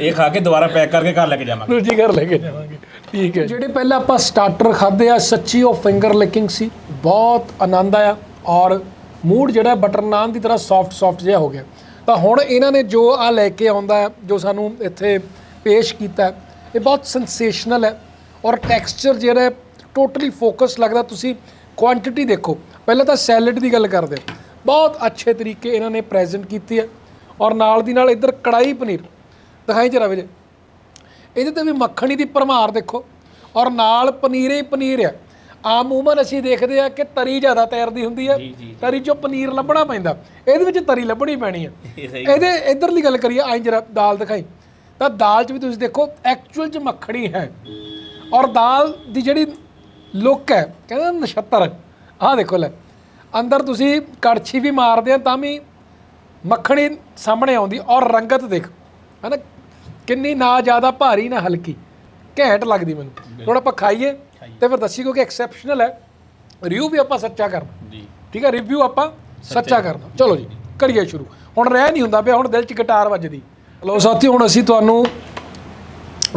ਇਹ ਖਾ ਕੇ ਦੁਬਾਰਾ ਪੈਕ ਕਰਕੇ ਘਰ ਲੈ ਕੇ ਜਾਵਾਂਗੇ। ਦੂਜੀ ਘਰ ਲੈ ਕੇ ਜਾਵਾਂਗੇ। ਠੀਕ ਹੈ। ਜਿਹੜੇ ਪਹਿਲਾਂ ਆਪਾਂ ਸਟਾਰਟਰ ਖਾਦੇ ਆ ਸੱਚੀ ਉਹ ਫਿੰਗਰ ਲਿਕਿੰਗ ਸੀ। ਬਹੁਤ ਆਨੰਦ ਆਇਆ। ਔਰ ਮੂਡ ਜਿਹੜਾ ਬਟਰ ਨਾਨ ਦੀ ਤਰ੍ਹਾਂ ਸੌਫਟ ਸੌਫਟ ਜਿਹਾ ਹੋ ਗਿਆ। ਤਾਂ ਹੁਣ ਇਹਨਾਂ ਨੇ ਜੋ ਆ ਲੈ ਕੇ ਆਉਂਦਾ ਜੋ ਸਾਨੂੰ ਇੱਥੇ ਪੇਸ਼ ਕੀਤਾ ਇਹ ਬਹੁਤ ਸੈਂਸੇਸ਼ਨਲ ਹੈ ਔਰ ਟੈਕਸਚਰ ਜਿਹੜਾ ਟੋਟਲੀ ਫੋਕਸ ਲੱਗਦਾ। ਤੁਸੀਂ ਕੁਆਂਟੀਟੀ ਦੇਖੋ। ਪਹਿਲਾਂ ਤਾਂ ਸੈਲਡ ਦੀ ਗੱਲ ਕਰਦੇ ਬਹੁਤ ਅੱਛੇ ਤਰੀਕੇ ਇਹਨਾਂ ਨੇ ਪ੍ਰੈਜ਼ੈਂਟ ਕੀਤੀ ਹੈ ਔਰ ਨਾਲ ਦੀ ਨਾਲ ਇੱਧਰ ਕੜਾਈ ਪਨੀਰ। ਦਿਖਾਈ ਜਰਾ ਵੀਰੇ। ਇਹਦੇ ਤੇ ਵੀ ਮੱਖਣੀ ਦੀ ਭਰਮਾਰ ਦੇਖੋ। ਔਰ ਨਾਲ ਪਨੀਰੇ ਹੀ ਪਨੀਰ ਆ। ਆਮ ਉਮਰ ਅਸੀਂ ਦੇਖਦੇ ਆ ਕਿ ਤਰੀ ਜ਼ਿਆਦਾ ਤੈਰਦੀ ਹੁੰਦੀ ਹੈ ਤਰੀ ਚੋਂ ਪਨੀਰ ਲੱਭਣਾ ਪੈਂਦਾ। ਇਹਦੇ ਵਿੱਚ ਤਰੀ ਲੱਭਣੀ ਪੈਣੀ ਆ। ਇਹਦੇ ਇਧਰਲੀ ਗੱਲ ਕਰੀਏ ਆਈ ਜਰਾ ਦਾਲ ਦਿਖਾਈ। ਤਾਂ ਦਾਲ 'ਚ ਵੀ ਤੁਸੀਂ ਦੇਖੋ ਐਕਚੁਅਲ 'ਚ ਮੱਖਣੀ ਹੈ। ਔਰ ਦਾਲ ਦੀ ਜਿਹੜੀ ਲੁੱਕ ਹੈ ਕਹਿੰਦੇ ਨਛੱਤਰ। ਆਹ ਦੇਖੋ ਲੈ ਅੰਦਰ ਤੁਸੀਂ ਕੜਛੀ ਵੀ ਮਾਰਦੇ ਆ ਤਾਂ ਵੀ ਮੱਖਣੀ ਸਾਹਮਣੇ ਆਉਂਦੀ। ਔਰ ਰੰਗਤ ਦੇਖ ਹੈਨਾ ਕਿੰਨੀ ਨਾ ਜ਼ਿਆਦਾ ਭਾਰੀ ਨਾ ਹਲਕੀ। ਘੈਂਟ ਲੱਗਦੀ ਮੈਨੂੰ। ਹੁਣ ਆਪਾਂ ਖਾਈਏ। ਤੇ ਫਿਰ ਦੱਸੀ ਕਿਉਂਕਿ ਐਕਸੈਪਸ਼ਨਲ ਹੈ ਰਿਵਿਊ ਵੀ ਆਪਾਂ ਸੱਚਾ ਕਰਨਾ। ਜੀ। ਠੀਕ ਹੈ ਰਿਵਿਊ ਆਪਾਂ ਸੱਚਾ ਕਰਨਾ। ਚਲੋ ਜੀ ਕਰੀਏ ਸ਼ੁਰੂ। ਹੁਣ ਰਹਿ ਨਹੀਂ ਹੁੰਦਾ ਪਿਆ ਹੁਣ ਦਿਲ 'ਚ ਗਿਟਾਰ ਵੱਜਦੀ। ਲੋ ਸਾਥੀ ਹੁਣ ਅਸੀਂ ਤੁਹਾਨੂੰ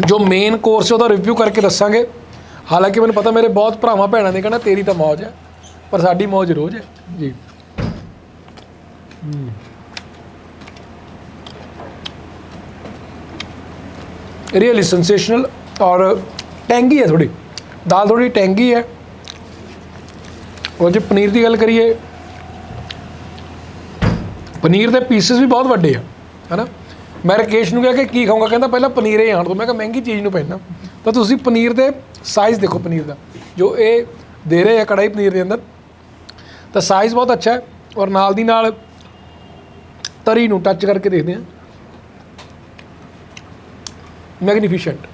ਜੋ ਮੇਨ ਕੋਰਸ ਉਹਦਾ ਰਿਵਿਊ ਕਰਕੇ ਦੱਸਾਂਗੇ। ਹਾਲਾਂਕਿ ਮੈਨੂੰ ਪਤਾ ਮੇਰੇ ਬਹੁਤ ਭਰਾਵਾਂ ਭੈਣਾਂ ਨੇ ਕਹਿਣਾ ਤੇਰੀ ਤਾਂ ਮੌਜ ਹੈ ਪਰ ਸਾਡੀ ਮੌਜ ਰੋਜ਼ ਹੈ। ਜੀ। ਰੀਅਲੀ ਸੈਂਸੇਸ਼ਨਲ ਔਰ ਟੈਂਗੀ ਹੈ ਥੋੜੀ ਦਾਲ ਥੋੜੀ ਟੈਂਗੀ ਹੈ। ਔਰ ਜੇ ਪਨੀਰ ਦੀ ਗੱਲ ਕਰੀਏ। ਪਨੀਰ ਦੇ ਪੀਸਸ ਵੀ ਬਹੁਤ ਵੱਡੇ ਆ, ਹੈਨਾ? ਮੈਂ ਰਕੇਸ਼ ਨੂੰ ਕਿਹਾ ਕਿ ਕੀ ਖਾਊਂਗਾ, ਕਹਿੰਦਾ ਪਹਿਲਾਂ ਪਨੀਰ ਹੀ ਆਣ ਦੋ ਮੈਂ ਕਿਹਾ ਮਹਿੰਗੀ ਚੀਜ਼ ਨੂੰ ਪੈਣਾ। ਤਾਂ ਤੁਸੀਂ ਪਨੀਰ ਦੇ ਸਾਈਜ਼ ਦੇਖੋ ਪਨੀਰ ਦਾ। ਜੋ ਇਹ ਦੇ ਰਹੇ ਆ ਕੜਾਈ ਪਨੀਰ ਦੇ ਅੰਦਰ। ਤਾਂ ਸਾਈਜ਼ ਬਹੁਤ ਅੱਛਾ ਹੈ ਔਰ ਨਾਲ ਦੀ ਨਾਲ ਤਰੀ ਨੂੰ ਟੱਚ ਕਰਕੇ ਦੇਖਦੇ ਹਾਂ। ਮੈਗਨੀਫੀਸ਼ੈਂਟ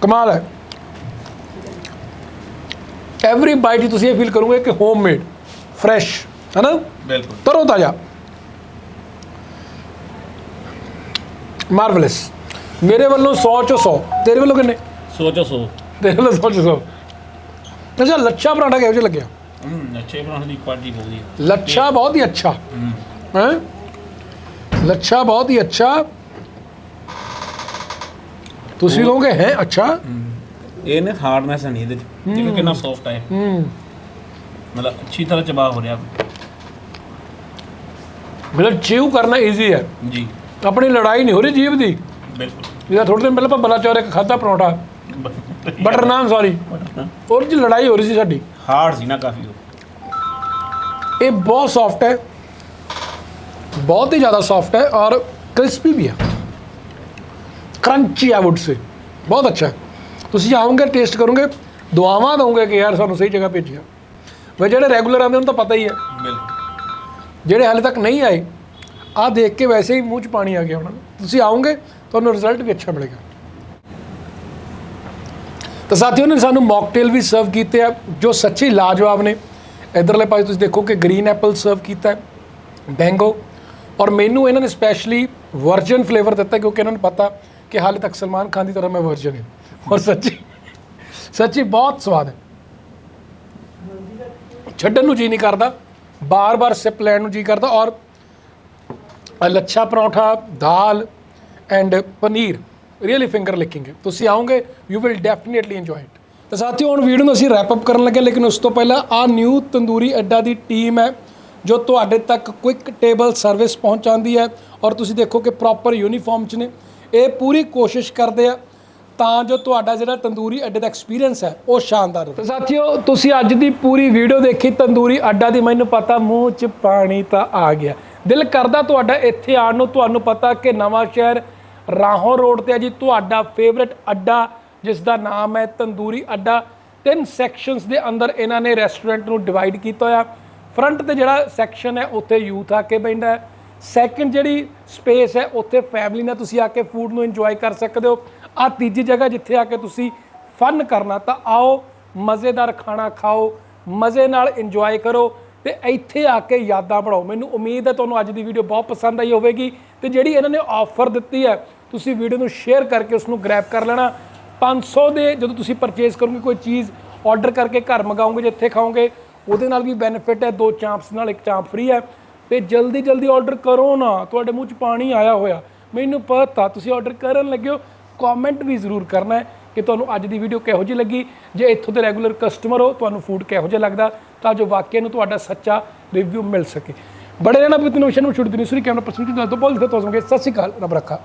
ਕਮਾਲ ਹੈ। ਐਵਰੀ ਬਾਈਟ ਤੁਸੀਂ ਇਹ ਫੀਲ ਕਰੋਗੇ ਕਿ ਹੋਮਮੇਡ ਫਰੈਸ਼ ਹੈ ਨਾ ਬਿਲਕੁਲ ਤਰੋ ਤਾਜ਼ਾ ਮਾਰਵਲਸ ਮੇਰੇ ਵੱਲੋਂ 100 ਚੋਂ 100 ਤੇਰੇ ਵੱਲੋਂ ਕਿੰਨੇ ਸੋਚੋ ਸੋ ਤੇਰੇ ਵੱਲੋਂ 100 ਚੋਂ 100 ਅੱਛਾ ਲੱਛਾ ਪਰਾਂਠਾ ਕਿਹੋ ਜਿਹਾ ਲੱਗਿਆ ਹੂੰ ਅੱਛੇ ਬਣਾਉਣ ਦੀ ਕੁਆਲਿਟੀ ਬਹੁਤ ਵਧੀਆ ਲੱਛਾ ਬਹੁਤ ਹੀ ਅੱਛਾ ਹੂੰ ਹੈ ਲੱਛਾ ਬਹੁਤ ਹੀ ਅੱਛਾ ਤੁਸੀਂ ਕਹੋਗੇ ਹੈ ਅੱਛਾ ਇਹ ਨੇ ਹਾਰਡਨੈਸ ਨਹੀਂ ਇਹਦੇ ਚ। ਦੇਖੋ ਕਿੰਨਾ ਸੌਫਟ ਹੈ ਹੂੰ। ਮਤਲਬ ਅੱਛੀ ਤਰ੍ਹਾਂ ਚਬਾ ਹੋ ਰਿਹਾ। ਮਤਲਬ ਚਿਊ ਕਰਨਾ ਈਜ਼ੀ ਹੈ। ਜੀ। ਆਪਣੀ ਲੜਾਈ ਨਹੀਂ ਹੋ ਰਹੀ ਜੀਭ ਦੀ। ਬਿਲਕੁਲ। ਜਿਹਦਾ ਥੋੜੇ ਦਿਨ ਪਹਿਲਾਂ ਆਪਾਂ ਬਲਾਚੌਰ ਇੱਕ ਖਾਦਾ ਪਰੌਂਠਾ। ਬਟਰ ਨਾਨ ਸੌਰੀ ਔਰ ਜੀ ਲੜਾਈ ਹੋ ਰਹੀ ਸੀ ਸਾਡੀ। ਹਾਰਡ ਸੀ ਨਾ ਕਾਫੀ ਉਹ। ਇਹ ਬਹੁਤ ਸੌਫਟ ਹੈ। ਬਹੁਤ ਹੀ ਜ਼ਿਆਦਾ ਸੌਫਟ ਹੈ ਔਰ ਕ੍ਰਿਸਪੀ ਵੀ ਹੈ। ਕਰੰਚੀ ਆਈ વુੱਡ ਸੇ ਬਹੁਤ ਅੱਛਾ ਹੈ। ਤੁਸੀਂ ਆਓਗੇ ਟੇਸਟ ਕਰੋਗੇ ਦੁਆਵਾਂ ਦੋਗੇ ਕਿ ਯਾਰ ਸਾਨੂੰ ਸਹੀ ਜਗ੍ਹਾ ਭੇਜਿਆ ਵੇ ਜਿਹੜੇ ਰੈਗੂਲਰ ਆਉਂਦੇ ਉਹਨਾਂ ਨੂੰ ਤਾਂ ਪਤਾ ਹੀ ਹੈ। ਜਿਹੜੇ ਹਾਲੇ ਤੱਕ ਨਹੀਂ ਆਏ ਆ ਦੇਖ ਕੇ ਵੈਸੇ ਹੀ ਮੂੰਹ 'ਚ ਪਾਣੀ ਆ ਗਿਆ ਉਹਨਾਂ ਨੂੰ ਤੁਸੀਂ ਆਓਗੇ ਤੁਹਾਨੂੰ ਰਿਜ਼ਲਟ ਵੀ ਅੱਛਾ ਮਿਲੇਗਾ। ਤਾਂ ਸਾਥੀਓ ਨੇ ਸਾਨੂੰ ਮੌਕਟੇਲ ਵੀ ਸਰਵ ਕੀਤੇ ਆ ਜੋ ਸੱਚੀ ਲਾਜਵਾਬ ਨੇ। ਇਧਰਲੇ ਪਾਸੇ ਤੁਸੀਂ ਦੇਖੋ ਕਿ ਗ੍ਰੀਨ ਐਪਲ ਸਰਵ ਕੀਤਾ ਹੈ ਬੈਂਗੋ ਔਰ ਮੈਨੂੰ ਇਹਨਾਂ ਨੇ ਸਪੈਸ਼ਲੀ ਵਰਜਨ ਫਲੇਵਰ ਦਿੱਤਾ ਕਿਉਂਕਿ ਇਹਨਾਂ ਨੂੰ ਪਤਾ ਕਿ ਹਾਲੇ ਤੱਕ ਸਲਮਾਨ ਖਾਨ ਦੀ ਤਰ੍ਹਾਂ ਮੈਂ ਵਰਜਨ ਹਾਂ। ਔਰ ਸੱਚੀ ਸੱਚੀ ਬਹੁਤ ਸਵਾਦ ਹੈ। ਛੱਡਣ ਨੂੰ ਜੀ ਨਹੀਂ ਕਰਦਾ, ਬਾਰ-ਬਾਰ ਸਿਪ ਲੈਣ ਨੂੰ ਜੀ ਕਰਦਾ ਔਰ lachha paratha, dal and paneer really finger licking ਹੈ। ਤੁਸੀਂ ਆਓਗੇ you will definitely enjoy it ਤਾਂ ਸਾਥੀਓ, ਹੁਣ ਵੀਡੀਓ ਨੂੰ ਅਸੀਂ ਰੈਪ ਅਪ ਕਰਨ ਲੱਗੇ, ਲੇਕਿਨ ਉਸ ਤੋਂ ਪਹਿਲਾਂ ਆ ਨਿਊ ਤੰਦੂਰੀ ਅੱਡਾ ਦੀ ਟੀਮ ਹੈ, ਜੋ ਤੁਹਾਡੇ ਤੱਕ ਕੁਇਕ ਟੇਬਲ ਸਰਵਿਸ ਪਹੁੰਚਾਉਂਦੀ ਹੈ। ਔਰ ਤੁਸੀਂ ਦੇਖੋ ਕਿ ਪ੍ਰੋਪਰ ਯੂਨੀਫਾਰਮ 'ਚ ਨੇ। ਇਹ ਪੂਰੀ ਕੋਸ਼ਿਸ਼ ਕਰਦੇ ਆ ਤਾਂ ਜੋ ਤੁਹਾਡਾ ਜਿਹੜਾ ਤੰਦੂਰੀ ਅੱਡੇ ਦਾ ਐਕਸਪੀਰੀਅੰਸ ਹੈ, ਉਹ ਸ਼ਾਨਦਾਰ ਹੋਵੇ ਸਾਥੀਓ, ਤੁਸੀਂ ਅੱਜ ਦੀ ਪੂਰੀ ਵੀਡੀਓ ਦੇਖੀ, ਤੰਦੂਰੀ ਅੱਡਾ ਦੀ, ਮੈਨੂੰ ਪਤਾ ਮੂੰਹ 'ਚ ਪਾਣੀ ਤਾਂ ਆ ਗਿਆ। ਦਿਲ ਕਰਦਾ ਤੁਹਾਡਾ ਇੱਥੇ ਆਉਣ ਨੂੰ, ਤੁਹਾਨੂੰ ਪਤਾ ਕਿ ਨਵਾਂ ਸ਼ਹਿਰ ਰਾਹੋਂ ਰੋਡ ਤੇ ਹੈ ਜੀ, ਤੁਹਾਡਾ ਫੇਵਰਿਟ ਅੱਡਾ ਜਿਸ ਦਾ ਨਾਮ ਹੈ ਤੰਦੂਰੀ ਅੱਡਾ। ਤਿੰਨ ਸੈਕਸ਼ਨਸ ਦੇ ਅੰਦਰ ਇਹਨਾਂ ਨੇ ਰੈਸਟੋਰੈਂਟ ਨੂੰ ਡਿਵਾਈਡ ਕੀਤਾ ਹੋਇਆ। ਫਰੰਟ ਤੇ ਜਿਹੜਾ ਸੈਕਸ਼ਨ ਹੈ, ਉੱਥੇ ਯੂਥ ਆ ਕੇ ਬੈਠਦਾ ਹੈ। ਸੈਕੰਡ ਜਿਹੜੀ ਸਪੇਸ ਹੈ, ਉੱਥੇ ਫੈਮਿਲੀ ਨਾਲ ਤੁਸੀਂ ਆ ਕੇ ਫੂਡ ਨੂੰ ਇੰਜੋਏ ਕਰ ਸਕਦੇ ਹੋ। ਆ ਤੀਜੀ ਜਗ੍ਹਾ ਜਿੱਥੇ ਆ ਕੇ ਤੁਸੀਂ ਫਨ ਕਰਨਾ, ਤਾਂ ਆਓ, ਮਜ਼ੇਦਾਰ ਖਾਣਾ ਖਾਓ, ਮਜ਼ੇ ਨਾਲ ਇੰਜੋਏ ਕਰੋ ਤੇ ਇੱਥੇ ਆ ਕੇ ਯਾਦਾਂ ਬਣਾਓ। ਮੈਨੂੰ ਉਮੀਦ ਹੈ ਤੁਹਾਨੂੰ ਅੱਜ ਦੀ ਵੀਡੀਓ ਬਹੁਤ ਪਸੰਦ ਆਈ ਹੋਵੇਗੀ ਤੇ ਜਿਹੜੀ ਇਹਨਾਂ ਨੇ ਆਫਰ ਦਿੱਤੀ ਹੈ, ਤੁਸੀਂ ਵੀਡੀਓ ਨੂੰ ਸ਼ੇਅਰ ਕਰਕੇ ਉਸ ਨੂੰ ਗ੍ਰੈਬ ਕਰ ਲੈਣਾ। 500 ਦੇ ਜਦੋਂ ਤੁਸੀਂ ਪਰਚੇਸ ਕਰੋਗੇ, ਕੋਈ ਚੀਜ਼ ਆਰਡਰ ਕਰਕੇ ਘਰ ਮੰਗਾਓਗੇ, ਜਿੱਥੇ ਖਾਓਗੇ, ਉਹਦੇ ਨਾਲ ਵੀ ਬੈਨੀਫਿਟ ਹੈ। ਦੋ ਚਾਂਪਸ ਨਾਲ, ਇੱਕ ਚਾਂਪ ਫ੍ਰੀ ਹੈ। ਤੇ ਜਲਦੀ ਜਲਦੀ ਆਰਡਰ ਕਰੋ ਨਾ। ਤੁਹਾਡੇ ਮੂੰਹ 'ਚ ਪਾਣੀ ਆਇਆ ਹੋਇਆ। ਮੈਨੂੰ ਪਤਾ, ਤੁਸੀਂ ਆਰਡਰ ਕਰਨ ਲੱਗੇ ਹੋ। ਕਮੈਂਟ ਵੀ ਜ਼ਰੂਰ ਕਰਨਾ ਹੈ ਕਿ ਤੁਹਾਨੂੰ ਅੱਜ ਦੀ ਵੀਡੀਓ ਕਿਹੋ ਜਿਹੀ ਲੱਗੀ। ਜੇ ਇੱਥੋਂ ਦੇ ਰੈਗੂਲਰ ਕਸਟਮਰ ਹੋ, ਤੁਹਾਨੂੰ ਫੂਡ ਕਿਹੋ ਜਿਹਾ ਲੱਗਦਾ, ਤਾਂ ਜੋ ਵਾਕਿਆ ਨੂੰ ਤੁਹਾਡਾ ਸੱਚਾ ਰਿਵਿਊ ਮਿਲ ਸਕੇ। ਬੜੇ ਰਹਿਣਾ ਬਿਤਨੋਸ਼ਨ ਨੂੰ ਛੁੱਟੀ ਨਹੀਂ ਸੁਰੀ ਕੈਮਰਾ ਪਰਸਨ ਕੀ ਗੱਲ ਤੋਂ ਬੋਲਦੇ ਤੁਹਾਨੂੰ ਸਤਿ ਸ਼੍ਰੀ ਅਕਾਲ, ਰੱਬ ਰੱਖਾ।